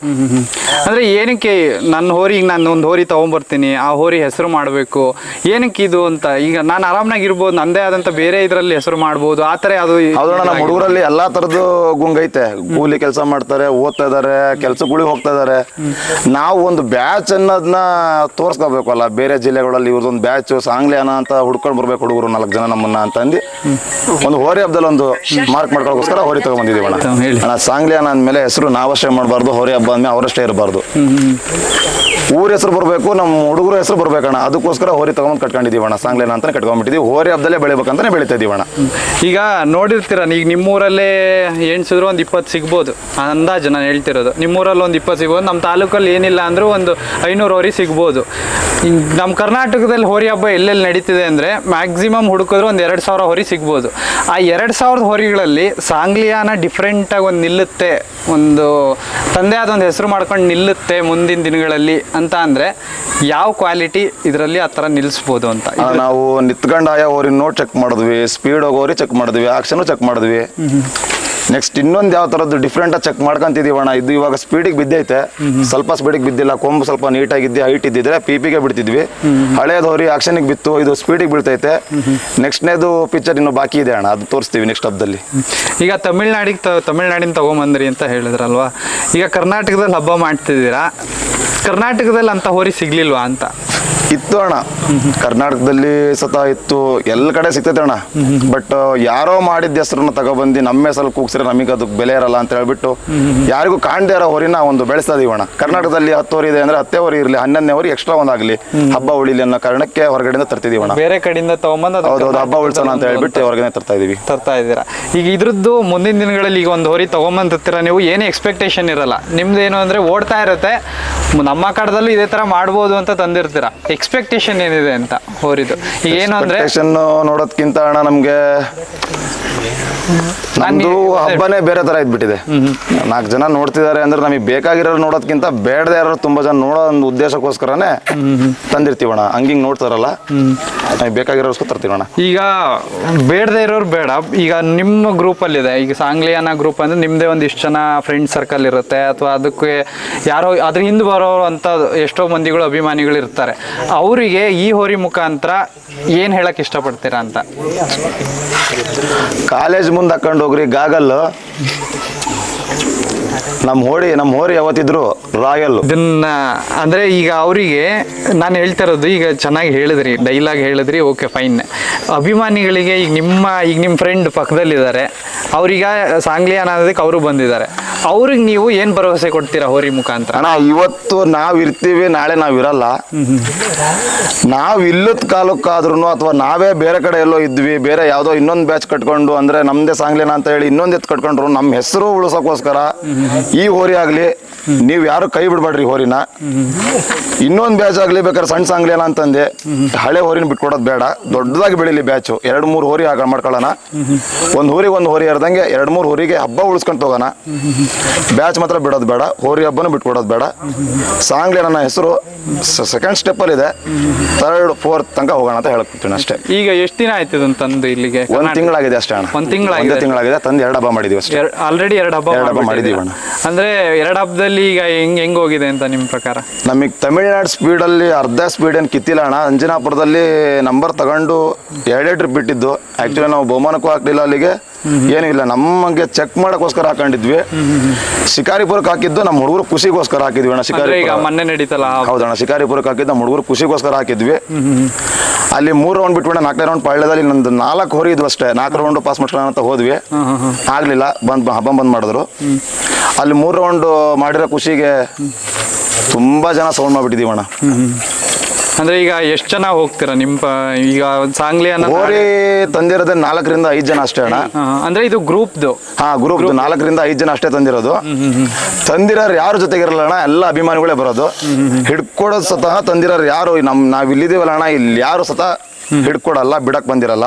ಅಂದ್ರೆ ಏನಕ್ಕೆ ನನ್ನ ಹೋರಿಗೆ ನಾನು ಒಂದು ಹೋರಿ ತಗೊಂಡ್ಬರ್ತೀನಿ ಆ ಹೋರಿ ಹೆಸರು ಮಾಡಬೇಕು. ಏನಕ್ಕೆ ಇದು ಅಂತ? ಈಗ ನಾನು ಆರಾಮಾಗಿ ಇರ್ಬೋದು ನಂದೇ ಆದಂತ ಬೇರೆ ಇದರಲ್ಲಿ ಹೆಸರು ಮಾಡ್ಬೋದು ಆ ಥರ ಅದು ನಮ್ಮ ಹುಡುಗರಲ್ಲಿ ಎಲ್ಲಾ ತರದ್ದು ಗುಂಗೈತೆ ಕೂಲಿ ಕೆಲಸ ಮಾಡ್ತಾರೆ ಓದ್ತಾ ಇದಾರೆ ಕೆಲ್ಸಗಳಿಗೆ ಹೋಗ್ತಾ ಇದಾರೆ. ನಾವು ಒಂದು ಬ್ಯಾಚ್ ಅನ್ನೋದನ್ನ ತೋರ್ಸ್ಕೋಬೇಕಲ್ಲ ಬೇರೆ ಜಿಲ್ಲೆಗಳಲ್ಲಿ ಇವ್ರದೊಂದು ಬ್ಯಾಚ್ ಸಾಂಗ್ಲಿಯಾನ ಅಂತ ಹುಡ್ಕೊಂಡು ಬರ್ಬೇಕು ಹುಡುಗರು ನಾಲ್ಕು ಜನ ನಮ್ಮನ್ನ ಅಂತ ಅಂದು ಒಂದು ಹೋರಿ ಹಬ್ಬದಲ್ಲಿ ಒಂದು ಮಾರ್ಕ್ ಮಾಡ್ಕೊಳ್ಳೋಸ್ಕರ ಹೋರಿ ತಗೊಂಡ್ಬಂದಿದ್ದೀವಿ. ಅಣ್ಣ ಸಾಂಗ್ಲಿಯಾನ ಅಂದ್ಮೇಲೆ ಹೆಸರು ನಾವಷ್ಟೇ ಮಾಡಬಾರ್ದು ಹೋರಿ ಹಬ್ಬ ಅಂದ್ಮೇಲೆ ಅವರಷ್ಟೇ ಇರಬಾರ್ದು ಊರ ಹೆಸರು ಬರಬೇಕು ನಮ್ಮ ಹುಡುಗರ ಹೆಸರು ಬರ್ಬೇಕಣ್ಣ. ಅದಕ್ಕೋಸ್ಕರ ಹೋರಿ ತಗೊಂಡ್ ಕಟ್ಕೊಂಡಿದ್ದೀವಿ ಅಣ್ಣ ಸಾಂಗ್ಲಿಯಾನ ಅಂತಾನೆ ಕಟ್ಕೊಂಡ್ಬಿಟ್ಟಿದೀವಿ ಹೋರಿ ಹಬ್ಬದಲ್ಲೇ ಬೆಳಿಬೇಕಂತಾನೆ ಬೆಳಿತಾ ಅಣ್ಣ ಈಗ ನೋಡಿರ್ತೀರ, ಈಗ ನಿಮ್ಮೂರಲ್ಲೇ ಎಣ್ಸಿದ್ರು ಒಂದು ಇಪ್ಪತ್ತು ಸಿಗ್ಬೋದು. ಅಂದಾಜು ನಾನು ಹೇಳ್ತಿರೋದು. ನಿಮ್ಮೂರಲ್ಲಿ ಒಂದು ಇಪ್ಪತ್ತು ಸಿಗ್ಬೋದು. ನಮ್ಮ ತಾಲೂಕಲ್ಲಿ ಏನಿಲ್ಲ ಅಂದರೂ ಒಂದು ಐನೂರು ಹೋರಿ ಸಿಗ್ಬೋದು. ನಮ್ಮ ಕರ್ನಾಟಕದಲ್ಲಿ ಹೋರಿ ಹಬ್ಬ ಎಲ್ಲೆಲ್ಲಿ ನಡೀತಿದೆ ಅಂದರೆ ಮ್ಯಾಕ್ಸಿಮಮ್ ಹುಡುಕಿದ್ರು ಒಂದು ಎರಡು ಸಾವಿರ ಹೋರಿ ಸಿಗ್ಬೋದು. ಆ ಎರಡು ಸಾವಿರದ ಹೋರಿಗಳಲ್ಲಿ ಸಾಂಗ್ಲಿಯಾನ ಡಿಫ್ರೆಂಟಾಗಿ ಒಂದು ನಿಲ್ಲುತ್ತೆ. ಒಂದು ತಂದೆ ಆದ ಒಂದು ಹೆಸರು ಮಾಡ್ಕೊಂಡು ನಿಲ್ಲುತ್ತೆ ಮುಂದಿನ ದಿನಗಳಲ್ಲಿ ಅಂತ ಅಂದರೆ ಯಾವ ಕ್ವಾಲಿಟಿ ಇದರಲ್ಲಿ ಆ ಥರ ನಿಲ್ಲಿಸ್ಬೋದು ಅಂತ? ನಾವು ನಿತ್ಕೊಂಡ್ ಓರಿನ ನೋಡ್ ಚೆಕ್ ಮಾಡಿದ್ವಿ ಸ್ಪೀಡ್ ಹೋಗೋರಿ ಚೆಕ್ ಮಾಡಿದ್ವಿ ಆಕ್ಷನ್ ಚೆಕ್ ಮಾಡಿದ್ವಿ. ನೆಕ್ಸ್ಟ್ ಇನ್ನೊಂದು ಯಾವ ಥರದ್ದು ಡಿಫ್ರೆಂಟಾಗಿ ಚೆಕ್ ಮಾಡ್ಕೊಂತಿದೀವಿ ಅಣ್ಣ. ಇದು ಇವಾಗ ಸ್ಪೀಡಿಗೆ ಬಿದ್ದೈತೆ ಸ್ವಲ್ಪ ಸ್ಪೀಡಿಗೆ ಬಿದ್ದಿಲ್ಲ. ಕೊಂಬು ಸ್ವಲ್ಪ ನೀಟಾಗಿದ್ದು ಹೈಟ್ ಇದ್ದಿದ್ರೆ ಪಿ ಪಿಗೆ ಬಿಡ್ತಿದ್ವಿ. ಹಳೇದು ಹೋರಿ ಆಕ್ಷನಿಗೆ ಬಿತ್ತು ಇದು ಸ್ಪೀಡಿಗೆ ಬೀಳ್ತೈತೆ ನೆಕ್ಸ್ಟ್ನೇದು ಪಿಕ್ಚರ್ ಇನ್ನು ಬಾಕಿ ಇದೆ ಅಣ್ಣ. ಅದು ತೋರಿಸ್ತೀವಿ ನೆಕ್ಸ್ಟ್ ಹಬ್ಬದಲ್ಲಿ ಈಗ ತಮಿಳ್ನಾಡಿಗೆ ತಮಿಳ್ನಾಡಿನ ತಗೊಂಬಂದ್ರಿ ಅಂತ ಹೇಳಿದ್ರಲ್ವಾ? ಈಗ ಕರ್ನಾಟಕದಲ್ಲಿ ಹಬ್ಬ ಮಾಡ್ತಿದ್ದೀರಾ? ಕರ್ನಾಟಕದಲ್ಲಿ ಅಂತ ಹೋರಿ ಸಿಗ್ಲಿಲ್ವಾ ಅಂತ? ಇತ್ತು ಅಣ್ಣ. ಕರ್ನಾಟಕದಲ್ಲಿ ಸತ ಇತ್ತು ಎಲ್ಲ ಕಡೆ ಸಿಗ್ತೈತೆ ಅಣ್ಣ. ಬಟ್ ಯಾರೋ ಮಾಡಿದ ಹೆಸರನ್ನ ತಗೊಬಂದು ನಮ್ಮ ಹೆಸರಲ್ಲಿ ಕೂಗ್ಸಿದ್ರೆ ನಮಗೆ ಅದಕ್ಕೆ ಬೆಲೆ ಇರಲ್ಲ ಅಂತ ಹೇಳ್ಬಿಟ್ಟು ಯಾರಿಗೂ ಕಾಣದೇ ಇರೋ ಹೊರಿನ ಒಂದು ಬೆಳೆಸ್ತಾ ಇದೀವಿ ಅಣ್ಣ. ಕರ್ನಾಟಕದಲ್ಲಿ ಹತ್ತು ಹೊರಿ ಇದೆ ಅಂದ್ರೆ ಹತ್ತೇ ಹೊರಿ ಇರಲಿ ಹನ್ನೊಂದನೇ ಹೊರಿ ಎಕ್ಸ್ಟ್ರಾ ಒಂದಾಗಲಿ ಹಬ್ಬ ಉಳಿಲಿ ಅನ್ನೋ ಕಾರಣಕ್ಕೆ ಹೊರಗಡೆಯಿಂದ ತರ್ತಿದೀವಿ ಅಣ್ಣ. ಬೇರೆ ಕಡೆಯಿಂದ ತಗೊಂಬಂದು ಹೌದೌದು ಹಬ್ಬ ಉಳಿಸೋಣ ಅಂತ ಹೇಳ್ಬಿಟ್ಟು ಹೊರಗಡೆ ತರ್ತಾ ಇದೀವಿ. ತರ್ತಾ ಇದ್ದೀರಾ? ಈಗ ಇದ್ರದ್ದು ಮುಂದಿನ ದಿನಗಳಲ್ಲಿ ಈಗ ಒಂದು ಹೊರಿ ತಗೊಂಬಂದಿರ್ತೀರ ನೀವು? ಏನು ಎಕ್ಸ್ಪೆಕ್ಟೇಷನ್ ಇರಲ್ಲ. ನಿಮ್ದು ಏನು ಅಂದರೆ ಓಡ್ತಾ ಇರುತ್ತೆ ನಮ್ಮ ಕಡದಲ್ಲೂ ಇದೇ ತರ ಮಾಡ್ಬೋದು ಅಂತ ತಂದಿರ್ತೀರ? ಎಕ್ಸ್ಪೆಕ್ಟೇಷನ್ ಏನಿದೆ ಅಂತ ಹೋರಿದು ಏನು ಅಂದ್ರೆ ನೋಡೋದ್ಕಿಂತ ಅಣ್ಣ ನಮ್ಗೆ ನಂದು ಹಬ್ಬನೇ ಬೇರೆ ತರ ಇದ್ಬಿಟ್ಟಿದೆ. ನಾಲ್ಕು ಜನ ನೋಡ್ತಿದ್ದಾರೆ ಅಂದ್ರೆ ನಮಗೆ ಬೇಕಾಗಿರೋರು ನೋಡೋದ್ಕಿಂತ ಬೇಡದೆ ಯಾರು ತುಂಬಾ ಜನ ನೋಡೋ ಒಂದು ಉದ್ದೇಶಕ್ಕೋಸ್ಕರನೇ ತಂದಿರ್ತೀವಣ್ಣ. ಹಂಗಿಂಗ್ ನೋಡ್ತಾರಲ್ಲ. ನಮಗೆ ಬೇಕಾಗಿರೋಸ್ಕರ ತರ್ತೀವಣ್ಣ. ಈಗ ಬೇಡದೆ ಇರೋರು ಬೇಡ. ಈಗ ನಿಮ್ಮ ಗ್ರೂಪ್ ಅಲ್ಲಿ ಇದೆ ಈಗ ಸಾಂಗ್ಲಿಯಾನ ಗ್ರೂಪ್ ಅಂದ್ರೆ ನಿಮ್ಮದೇ ಒಂದಿಷ್ಟು ಇಷ್ಟು ಜನ ಫ್ರೆಂಡ್ ಸರ್ಕಲ್ ಇರುತ್ತೆ. ಅಥವಾ ಅದಕ್ಕೆ ಯಾರೋ ಅದ್ರ ಹಿಂದೆ ಬರೋರು ಅಂತ ಎಷ್ಟೋ ಮಂದಿಗಳು ಅಭಿಮಾನಿಗಳು ಇರ್ತಾರೆ. ಅವರಿಗೆ ಈ ಹೋರಿ ಮುಖಾಂತರ ಏನು ಹೇಳಕ್ ಇಷ್ಟಪಡ್ತೀರಾ ಅಂತ? ಕಾಲೇಜ್ ಮುಂದೆ ಹಾಕೊಂಡು ಹೋಗ್ರಿ ಗಾಗಲ್ ನಮ್ಮ ಹೋಳಿ ನಮ್ಮ ಹೋರಿ ಯಾವತ್ತಿದ್ರು ರಾಯಲ್. ಇದನ್ನ ಅಂದ್ರೆ ಈಗ ಅವರಿಗೆ ನಾನು ಹೇಳ್ತಾ ಇರೋದು ಈಗ ಚೆನ್ನಾಗಿ ಹೇಳಿದ್ರಿ ಡೈಲಾಗ್ ಹೇಳಿದ್ರಿ ಓಕೆ ಫೈನ್ ಅಭಿಮಾನಿಗಳಿಗೆ ಈಗ ನಿಮ್ಮ ಈಗ ನಿಮ್ಮ ಫ್ರೆಂಡ್ ಪಕ್ಕದಲ್ಲಿದ್ದಾರೆ. ಅವ್ರೀಗ ಸಾಂಗ್ಲಿ ಅನ್ನೋದಕ್ಕೆ ಅವರು ಬಂದಿದ್ದಾರೆ. ಅವ್ರಿಗೆ ನೀವು ಏನು ಭರವಸೆ ಕೊಡ್ತೀರಾ ಹೋರಿ ಮುಖಾಂತರ? ಅಣ್ಣ ಇವತ್ತು ನಾವ್ ಇರ್ತೀವಿ ನಾಳೆ ನಾವ್ ಇರಲ್ಲ. ನಾವ್ ಇಲ್ಲದ ಕಾಲಕ್ಕಾದ್ರೂ ಅಥವಾ ನಾವೇ ಬೇರೆ ಕಡೆ ಎಲ್ಲೋ ಇದ್ವಿ ಬೇರೆ ಯಾವ್ದೋ ಇನ್ನೊಂದು ಬ್ಯಾಚ್ ಕಟ್ಕೊಂಡು ಅಂದ್ರೆ ನಮ್ದೇ ಸಾಂಗ್ಲೇನಾ ಅಂತ ಹೇಳಿ ಇನ್ನೊಂದ್ ಎತ್ ಕಟ್ಕೊಂಡ್ರು ನಮ್ಮ ಹೆಸರು ಉಳಿಸೋಕೋಸ್ಕರ ಈ ಹೋರಿ ಆಗ್ಲಿ ನೀವ್ ಯಾರು ಕೈ ಬಿಡಬೇಡ್ರಿ ಹೋರಿನ. ಇನ್ನೊಂದ್ ಬ್ಯಾಚ್ ಆಗ್ಲಿ ಬೇಕಾದ್ರೆ ಸಣ್ಣ ಸಾಂಗ್ಲೇನ ಅಂತಂದೆ. ಹಳೆ ಹೋರಿನ ಬಿಟ್ಕೊಡೋದು ಬೇಡ ದೊಡ್ಡದಾಗಿ ಬೆಳಿಲಿ ಬ್ಯಾಚು. ಎರಡ್ ಮೂರು ಹೋರಿ ಆಗ ಮಾಡ್ಕೊಳ್ಳೋಣ. ಒಂದ್ ಊರಿಗೆ ಒಂದು ಹೋರಿ ಇರ್ದಂಗೆ ಎರಡ್ ಮೂರು ಹೋರಿಗೆ ಹಬ್ಬ ಉಳಿಸ್ಕೊಂಡು ಹೋಗೋಣ. ಬ್ಯಾಚ್ ಮಾತ್ರ ಬಿಡೋದು ಬೇಡ ಹೋರಿ ಹಬ್ಬನೂ ಬಿಟ್ಕೊಡೋದು ಬೇಡ. ಸಾಂಗ್ಲಿ ನನ್ನ ಹೆಸರು ಸೆಕೆಂಡ್ ಸ್ಟೆಪ್ಪಲ್ಲಿ ಇದೆ. ಥರ್ಡ್ ಫೋರ್ತ್ ತನಕ ಹೋಗೋಣ ಅಂತ ಹೇಳ್ಕೊಡ್ತೀನಿ ಅಷ್ಟೇ. ಈಗ ಎಷ್ಟು ದಿನ ಆಯ್ತು ಇದನ್ನು ತಂದು ಇಲ್ಲಿಗೆ? ಒಂದ್ ತಿಂಗಳಾಗಿದೆ ಅಷ್ಟೇ ಅಣ್ಣ. ಒಂದ್ ತಿಂಗಳಾಗಿದೆ. ತಿಂಗಳಾಗಿದೆ ತಂದು ಎರಡು ಹಬ್ಬ ಮಾಡಿದೀವಿ ಅಷ್ಟೇ. ಆಲ್ರೆಡಿ ಎರಡು ಹಬ್ಬ ಎರಡ್ ಹಬ್ಬ ಮಾಡಿದೀವಿ ಮಾಡಿದ್ದೀವಿ ಅಂದ್ರೆ ಎರಡು ಹಬ್ಬದಲ್ಲಿ ಈಗ ಹೆಂಗ್ ಹೆಂಗ್ ಹೋಗಿದೆ ಅಂತ ನಿಮ್ಮ ಪ್ರಕಾರ? ನಮಗೆ ತಮಿಳ್ನಾಡು ಸ್ಪೀಡಲ್ಲಿ ಅರ್ಧ ಸ್ಪೀಡ್ ಏನು ಕಿತ್ತಿಲ್ಲ ಅಣ್ಣ. ಅಂಜನಾಪುರದಲ್ಲಿ ನಂಬರ್ ತಗೊಂಡು ಎರಡೇ ಟ್ರಿಪ್ ಬಿಟ್ಟಿದ್ದು ಆ್ಯಕ್ಚುಲಿ ನಾವು ಬಹುಮಾನಕ್ಕೂ ಹಾಕ್ಲಿಲ್ಲ ಅಲ್ಲಿಗೆ. ಏನೂ ಇಲ್ಲ. ನಮಗೆ ಚೆಕ್ ಮಾಡೋಕ್ಕೋಸ್ಕರ ಹಾಕೊಂಡಿದ್ವಿ. ಶಿಕಾರಿಪುರಕ್ಕೆ ಹಾಕಿದ್ದು ನಮ್ಮ ಹುಡುಗರು ಖುಷಿಗೋಸ್ಕರ ಹಾಕಿದ್ವಿ ಅಣ್ಣ ಶಿಕಾರಿ ಈಗ ಮೊನ್ನೆ ನಡೀತಲ್ಲ? ಹೌದಣ್ಣ ಶಿಕಾರಿಪುರಕ್ಕೆ ಹಾಕಿದ್ದು ನಮ್ಮ ಹುಡುಗರು ಖುಷಿಗೋಸ್ಕರ ಹಾಕಿದ್ವಿ. ಅಲ್ಲಿ ಮೂರು ರೌಂಡ್ ಬಿಟ್ಬಿಡ ನಾಲ್ಕನೇ ರೌಂಡ್ ಪಳ್ಳದಲ್ಲಿ ನಂದು ನಾಲ್ಕು ಹೊರಿ ಇದ್ವು ಅಷ್ಟೇ. ನಾಲ್ಕು ರೌಂಡ್ ಪಾಸ್ ಮಾಡ್ಕೊಳ್ಳೋಣ ಅಂತ ಹೋದ್ವಿ. ಆಗ್ಲಿಲ್ಲ ಬಂದ್ ಹಬ್ಬ ಬಂದ್ ಮಾಡಿದ್ರು. ಅಲ್ಲಿ ಮೂರು ರೌಂಡ್ ಮಾಡಿರೋ ಖುಷಿಗೆ ತುಂಬ ಜನ ಸೌಂಡ್ ಮಾಡಿಬಿಟ್ಟಿದ್ದೀವಿ ಅಣ್ಣ ಅಂದ್ರೆ ಈಗ ಎಷ್ಟು ಜನ ಹೋಗ್ತೀರಾ ನಿಮ್ಮ ಪ- ಈಗ ಸಾಂಗ್ಲಿ ಅನ್ನೋ ಹೋರಿ ತಂದಿರೋದೇ ನಾಲ್ಕರಿಂದ ಐದು ಜನ ಅಷ್ಟೇ ಅಣ್ಣ. ಹಾ, ಅಂದ್ರೆ ಇದು ಗ್ರೂಪ್ದು. ಹಾ ಗ್ರೂಪ್ ನಾಲ್ಕರಿಂದ ಐದು ಜನ ಅಷ್ಟೇ ತಂದಿರೋದು. ತಂದಿರೋರು ಯಾರ ಜೊತೆಗಿರಲ್ಲ ಅಣ್ಣ ಎಲ್ಲ ಅಭಿಮಾನಿಗಳೇ ಬರೋದು. ಹಿಡ್ಕೊಡೋದು ಸತಃ ತಂದಿರೋರು ಯಾರು? ನಮ್ ನಾವ್ ಇಲ್ಲಿದ್ದೀವಲ್ಲ ಅಣ್ಣ ಇಲ್ಲಿ ಯಾರು ಸತ ಹಿಡ್ಕೊಡಲ್ಲ ಬಿಡಕ್ ಬಂದಿರಲ್ಲ.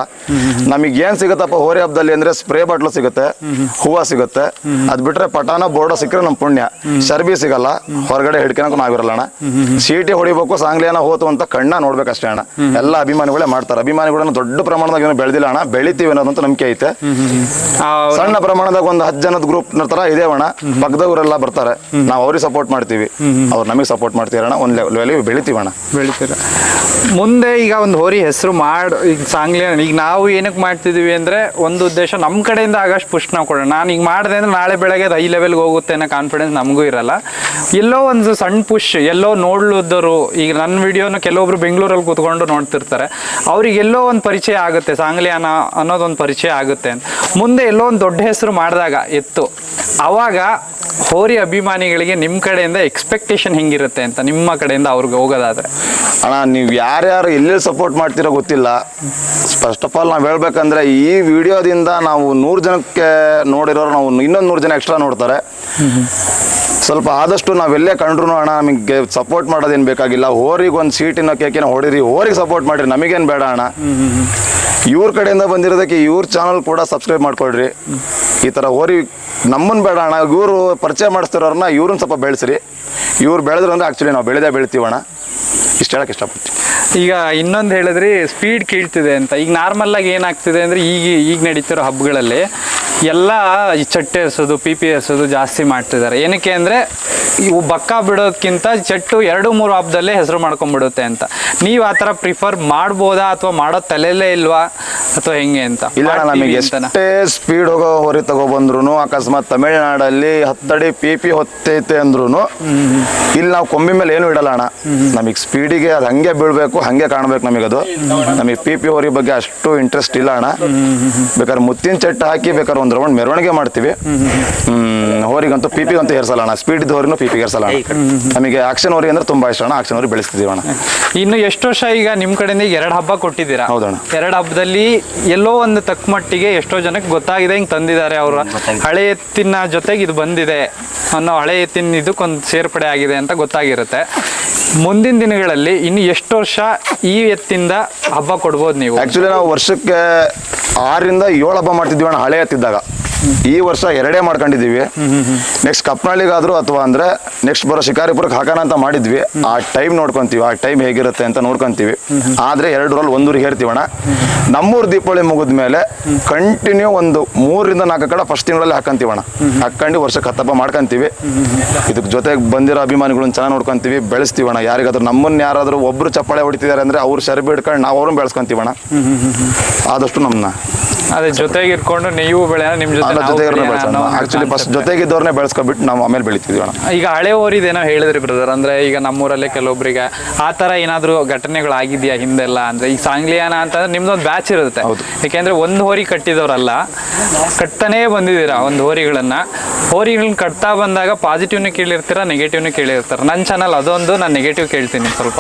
ನಮಗೆ ಏನ್ ಸಿಗುತ್ತಪ್ಪ ಹೋರಿ ಹಬ್ಬದಲ್ಲಿ ಅಂದ್ರೆ ಸ್ಪ್ರೇ ಬಾಟ್ಲು ಸಿಗುತ್ತೆ ಹೂವ ಸಿಗುತ್ತೆ. ಅದ್ ಬಿಟ್ರೆ ಪಟಾನ ಬೋರ್ಡ ಸಿಕ್ಕರೆ ನಮ್ ಪುಣ್ಯ. ಚರ್ಬಿ ಸಿಗಲ್ಲ ಹೊರಗಡೆ ಹಿಡ್ಕೊಳಕ್ ನಾವಿರಲ್ಲ ಅಣ್ಣ. ಸೀಟಿ ಹೊಡಿಬೇಕು ಸಾಂಗ್ಲಿಯನ್ನ ಹೋತು ಅಂತ ಕಣ್ಣ ನೋಡ್ಬೇಕಷ್ಟೇ ಅಣ್ಣ. ಎಲ್ಲ ಅಭಿಮಾನಿಗಳೇ ಮಾಡ್ತಾರೆ. ಅಭಿಮಾನಿಗಳನ್ನ ದೊಡ್ಡ ಪ್ರಮಾಣದಾಗ ಏನು ಬೆಳೆದಿಲ್ಲ ಅಣ್ಣ. ಬೆಳಿತೀವಿ ಅನ್ನೋದಂತ ನಂಬಿಕೆ ಐತೆ. ಸಣ್ಣ ಪ್ರಮಾಣದಾಗ ಒಂದು ಹತ್ತು ಜನದ ಗ್ರೂಪ್ ತರ ಅಣ್ಣ. ಪಕ್ಕದವರೆಲ್ಲ ಬರ್ತಾರೆ. ನಾವು ಅವ್ರಿಗೆ ಸಪೋರ್ಟ್ ಮಾಡ್ತೀವಿ. ಅವ್ರು ನಮಗೆ ಸಪೋರ್ಟ್ ಮಾಡ್ತೀರಣ್ಣ ಒಂದು ಲೆವೆಲ್ ಬೆಳಿತೀವಣ್ಣ ಬೆಳಿತೀರ. ಮುಂದೆ ಈಗ ಒಂದು ಹೋರಿ ಹೆಸರು ಮಾಡಿ, ಈಗ ಸಾಂಗ್ಲಿ ಈಗ ನಾವು ಏನಕ್ಕೆ ಮಾಡ್ತಿದ್ದೀವಿ ಅಂದರೆ ಒಂದು ಉದ್ದೇಶ ನಮ್ಮ ಕಡೆಯಿಂದ ಆಗಷ್ಟು ಪುಷ್ ನಾವು ಕೊಡೋಣ. ನಾನು ಈಗ ಮಾಡಿದೆ ಅಂದರೆ ನಾಳೆ ಬೆಳಗ್ಗೆ ಅದು ಹೈ ಲೆವೆಲ್ಗೆ ಹೋಗುತ್ತೆ ಅನ್ನೋ ಕಾನ್ಫಿಡೆನ್ಸ್ ನಮಗೂ ಇರಲ್ಲ. ಎಲ್ಲೋ ಒಂದು ಸಣ್ಣ ಪುಷ್ ಎಲ್ಲೋ ನೋಡ್ಲಿದ್ದರು ಈಗ ನನ್ನ ವಿಡಿಯೋನ ಕೆಲವೊಬ್ರು ಬೆಂಗಳೂರಲ್ಲಿ ಕೂತ್ಕೊಂಡು ನೋಡ್ತಿರ್ತಾರೆ. ಅವ್ರಿಗೆ ಎಲ್ಲೋ ಒಂದು ಪರಿಚಯ ಆಗುತ್ತೆ, ಸಾಂಗ್ಲಿ ಅನ್ನೋ ಅನ್ನೋದೊಂದು ಪರಿಚಯ ಆಗುತ್ತೆ ಮುಂದೆ ಎಲ್ಲೋ ಒಂದು ದೊಡ್ಡ ಹೆಸರು ಮಾಡಿದಾಗ ಎತ್ತು. ಆವಾಗ ಹೋರಿ ಅಭಿಮಾನಿಗಳಿಗೆ ನಿಮ್ಮ ಕಡೆಯಿಂದ ಎಕ್ಸ್ಪೆಕ್ಟೇಷನ್ ಹೆಂಗಿರುತ್ತೆ ಅಂತ, ನಿಮ್ಮ ಕಡೆಯಿಂದ ಅವ್ರಿಗೆ ಹೋಗೋದಾದ್ರೆ. ಅಣ್ಣ, ನೀವು ಯಾರ್ಯಾರು ಎಲ್ಲೆಲ್ಲಿ ಸಪೋರ್ಟ್ ಮಾಡ್ತಿರೋ ಗೊತ್ತಿಲ್ಲ. ಫಸ್ಟ್ ಆಫ್ ಆಲ್ ನಾವು ಹೇಳ್ಬೇಕಂದ್ರೆ ಈ ವಿಡಿಯೋದಿಂದ ನಾವು ನೂರು ಜನಕ್ಕೆ ನೋಡಿರೋರು ನಾವು ಇನ್ನೊಂದು ನೂರು ಜನ ಎಕ್ಸ್ಟ್ರಾ ನೋಡ್ತಾರೆ. ಸ್ವಲ್ಪ ಆದಷ್ಟು ನಾವೆಲ್ಲೇ ಕಂಡ್ರು ಅಣ್ಣ, ನಮಗೆ ಸಪೋರ್ಟ್ ಮಾಡೋದೇನು ಬೇಕಾಗಿಲ್ಲ. ಹೋರಿಗೆ ಒಂದು ಸೀಟಿನ ಕೇಕಿನ ಹೊಡಿರಿ, ಹೋರಿಗೆ ಸಪೋರ್ಟ್ ಮಾಡಿರಿ, ನಮಗೇನು ಬೇಡ ಅಣ್ಣ. ಇವ್ರ ಕಡೆಯಿಂದ ಬಂದಿರೋದಕ್ಕೆ ಇವ್ರ ಚಾನಲ್ ಕೂಡ ಸಬ್ಸ್ಕ್ರೈಬ್ ಮಾಡ್ಕೊಳ್ರಿ. ಈ ಥರ ಹೋರಿ ನಮ್ಮನ್ನು ಬೇಡ ಅಣ್ಣ, ಇವರು ಪರಿಚಯ ಮಾಡಿಸ್ತಿರೋರನ್ನ ಇವ್ರನ್ನ ಸ್ವಲ್ಪ ಬೆಳೆಸ್ರಿ. ಇವ್ರು ಬೆಳೆದ್ರು ಅಂದ್ರೆ ಆ್ಯಕ್ಚುಲಿ ನಾವು ಬೆಳೆದೇ ಬೆಳಿತೀವಣ್ಣ. ಇಷ್ಟು ಹೇಳಕ್ಕೆ ಇಷ್ಟಪಡ್ತೀನಿ. ಈಗ ಇನ್ನೊಂದು ಹೇಳಿದ್ರಿ ಸ್ಪೀಡ್ ಕೀಳ್ತಿದೆ ಅಂತ. ಈಗ ನಾರ್ಮಲ್ ಆಗಿ ಏನಾಗ್ತಿದೆ ಅಂದ್ರೆ, ಈಗ ಈಗ ನಡೀತಿರೋ ಹಬ್ಬಗಳಲ್ಲಿ ಎಲ್ಲ ಈ ಚಟ್ಟೆ ಎಸೋದು ಪಿ ಪಿ ಎರ್ಸೋದು ಜಾಸ್ತಿ ಮಾಡ್ತಿದ್ದಾರೆ. ಏನಕ್ಕೆ ಅಂದ್ರೆ ಇವು ಬಕ್ಕ ಬಿಡೋದಕ್ಕಿಂತ ಚಟ್ಟು ಎರಡು ಮೂರು ಹಬ್ಬದಲ್ಲೇ ಹೆಸರು ಮಾಡ್ಕೊಂಡ್ಬಿಡುತ್ತೆ ಅಂತ. ನೀವು ಆ ಥರ ಪ್ರಿಫರ್ ಮಾಡ್ಬೋದಾ ಅಥವಾ ಮಾಡೋ ತಲೆಯಲ್ಲೇ ಇಲ್ವಾ? ಅಥವಾ ಹೆಂಗೆ ಅಂತ? ಇಲ್ಲ ನಮಗೆ? ಎಷ್ಟೇ ಸ್ಪೀಡ್ ಹೋಗೋ ಹೊರಿ ತಗೊಬಂದ್ರು ಅಕಸ್ಮಾತ್ ತಮಿಳ್ನಾಡಲ್ಲಿ ಹತ್ತಡಿ ಪಿ ಪಿ ಹೊತ್ತೈತೆ ಅಂದ್ರೂ ಇಲ್ಲಿ ನಾವು ಕೊಂಬಿ ಮೇಲೆ ಏನು ಇಡಲ್ಲ ಅಣ್ಣ. ನಮಗೆ ಸ್ಪೀಡಿಗೆ ಅದು ಹಂಗೆ ಬೀಳ್ಬೇಕು ಹಂಗೆ ಕಾಣ್ಬೇಕು ನಮಗೆ ಅದು. ನಮಗೆ ಪಿ ಪಿ ಹೊರಿ ಬಗ್ಗೆ ಅಷ್ಟು ಇಂಟ್ರೆಸ್ಟ್ ಇಲ್ಲ ಅಣ್ಣ. ಬೇಕಾದ್ರೆ ಮುತ್ತಿನ ಚಟ್ಟು ಹಾಕಿ ಬೇಕಾದ್ರೆ ಒಂದು ರೌಂಡ್ ಮೆರವಣಿಗೆ ಮಾಡ್ತೀವಿ. ಹ್ಮ್ ಹೋರಿಗಂತೂ ಪಿ ಅಂತೂ ಏರ್ಸಲ್ಲ ಅಣ್ಣ. ಸ್ಪೀಡ್ ಇದ್ದ ಹೋರಿನೂ ಪಿ ಪಿಗೆ ಅಣ್ಣ. ನಮಗೆ ಆಕ್ಷನ್ ಹೋರಿ ಅಂದ್ರೆ ತುಂಬಾ ಇಷ್ಟ ಅಣ್ಣ. ಆಕ್ಷನ್ ಹೋರಿ ಬೆಳೆಸ್ತಿದ್ದೀವಿ ಅಣ್ಣ. ಇನ್ನು ಎಷ್ಟು ವರ್ಷ ಈಗ ನಿಮ್ಮ ಕಡೆಯಿಂದ ಎರಡು ಹಬ್ಬ ಕೊಟ್ಟಿದ್ದೀರಾ? ಹೌದಣ್ಣ. ಎರಡು ಹಬ್ಬದಲ್ಲಿ ಎಲ್ಲೋ ಒಂದು ತಕ್ಕ ಮಟ್ಟಿಗೆ ಎಷ್ಟೋ ಜನಕ್ಕೆ ಗೊತ್ತಾಗಿದೆ ಹಿಂಗೆ ತಂದಿದ್ದಾರೆ ಅವರು. ಹಳೆ ಎತ್ತಿನ ಜೊತೆಗೆ ಇದು ಬಂದಿದೆ ಅನ್ನೋ ಹಳೆ ಎತ್ತಿನ ಇದಕ್ಕೊಂದು ಸೇರ್ಪಡೆ ಆಗಿದೆ ಅಂತ ಗೊತ್ತಾಗಿರುತ್ತೆ. ಮುಂದಿನ ದಿನಗಳಲ್ಲಿ ಇನ್ನು ಎಷ್ಟು ವರ್ಷ ಈ ಎತ್ತಿಂದ ಹಬ್ಬ ಕೊಡ್ಬೋದು ನೀವು? ಆಕ್ಚುಲಿ ನಾವು ವರ್ಷಕ್ಕೆ ಆರರಿಂದ ಏಳು ಹಬ್ಬ ಮಾಡ್ತಿದ್ವಿ ಅಣ್ಣ ಹಳೆ ಎತ್ತಿದ್ದಾಗ. ಈ ವರ್ಷ ಎರಡೇ ಮಾಡ್ಕೊಂಡಿದೀವಿ ನೆಕ್ಸ್ಟ್ ಕಪ್ನಳ್ಳಿಗಾದ್ರೂ ಅಥವಾ ಅಂದ್ರೆ ನೆಕ್ಸ್ಟ್ ಬರೋ ಶಿಕಾರಿಪುರಕ್ಕೆ ಹಾಕೋಣ ಅಂತ ಮಾಡಿದ್ವಿ. ಆ ಟೈಮ್ ನೋಡ್ಕೊಂತೀವಿ. ಆ ಟೈಮ್ ಹೇಗಿರುತ್ತೆ ಅಂತ ನೋಡ್ಕೊಂತೀವಿ. ಆದ್ರೆ ಎರಡರಲ್ಲಿ ಒಂದೂರಿಗೆ ಹೇಳ್ತೀವಣ್ಣ. ನಮ್ಮೂರು ದೀಪಾವಳಿ ಮುಗಿದ ಮೇಲೆ ಕಂಟಿನ್ಯೂ ಒಂದು ಮೂರರಿಂದ ನಾಲ್ಕು ಕಡೆ ಫಸ್ಟ್ ತಿಂಗಳಲ್ಲಿ ಹಾಕಂತೀವಣ ಹಾಕೊಂಡು ವರ್ಷಕ್ಕೆ ಹತ್ತಪ್ಪ ಮಾಡ್ಕೊಂತೀವಿ. ಇದಕ್ಕೆ ಜೊತೆಗೆ ಬಂದಿರೋ ಅಭಿಮಾನಿಗಳನ್ನ ಚೆನ್ನಾಗಿ ನೋಡ್ಕೊಂತೀವಿ. ಬೆಳೆಸ್ತೀವಣ್ಣ. ಯಾರಿಗಾದ್ರೂ ನಮ್ಮನ್ನ ಯಾರಾದ್ರೂ ಒಬ್ರು ಚಪ್ಪಾಳೆ ಹೊಡಿತಿದ್ದಾರೆ ಅಂದ್ರೆ ಅವ್ರು ಸೆರೆ ಬಿಡ್ಕೊಂಡು ನಾವು ಅವ್ರನ್ನ ಬೆಳೆಸ್ಕೊಂತೀವಣ್ಣ. ಆದಷ್ಟು ನಮ್ಮನ್ನ ಅದೇ ಜೊತೆಗೆ ಇಟ್ಕೊಂಡು ನೀವು ಬೆಳೆ ನಿಮ್ಮ ಜೊತೆ ನಾವು ಜೊತೆಗೆ ಬೆಳೆಯೋಣ ಬೆಳೆಸೋಣ ಅನ್ನೋ ಒಂದು ಆಕ್ಚುಲಿ ಫಸ್ಟ್ concept. ಜೊತೆಗಿದ್ದವ್ರನ್ನೇ ಬೆಳೆಸ್ಕೊಬಿಟ್ಟು ನಾವು ಆಮೇಲೆ ಬೆಳಿತಿದ್ವಿ ಅಣ್ಣ. ಈಗ ಹಳೆ ಓರಿದೇನೋ ಹೇಳಿದ್ರಿ ಬ್ರದರ್ ಅಂದ್ರೆ ಈಗ ನಮ್ಮೂರಲ್ಲೇ ಕೆಲವೊಬ್ರಿಗೆ ಆ ತರ ಏನಾದ್ರೂ ಘಟನೆಗಳು ಆಗಿದೆಯಾ ಹಿಂದೆಲ್ಲ? ಅಂದ್ರೆ ಈಗ ಸಾಂಗ್ಲಿಯಾನ ಅಂತಂದ್ರೆ ನಿಮ್ದೊಂದು ಬ್ಯಾಚ್ ಇರುತ್ತೆ. ಹೌದು. ಯಾಕೆಂದ್ರೆ ಒಂದು ಹೋರಿ ಕಟ್ಟಿದವರಲ್ಲ ಕಟ್ತಾನೇ ಬಂದಿದ್ದೀರಾ ಒಂದು ಹೋರಿಗಳನ್ನ? ಹೋರಿಗಳನ್ನ ಕಟ್ತಾ ಬಂದಾಗ ಪಾಸಿಟಿವ್ನ ಕೇಳಿರ್ತೀರಾ ನೆಗೆಟಿವ್ನು ಕೇಳಿರ್ತಾರೆ. ನನ್ನ ಚಾನಲ್ ಅದೊಂದು ನಾನು ನೆಗೆಟಿವ್ ಕೇಳ್ತೀನಿ ಸ್ವಲ್ಪ.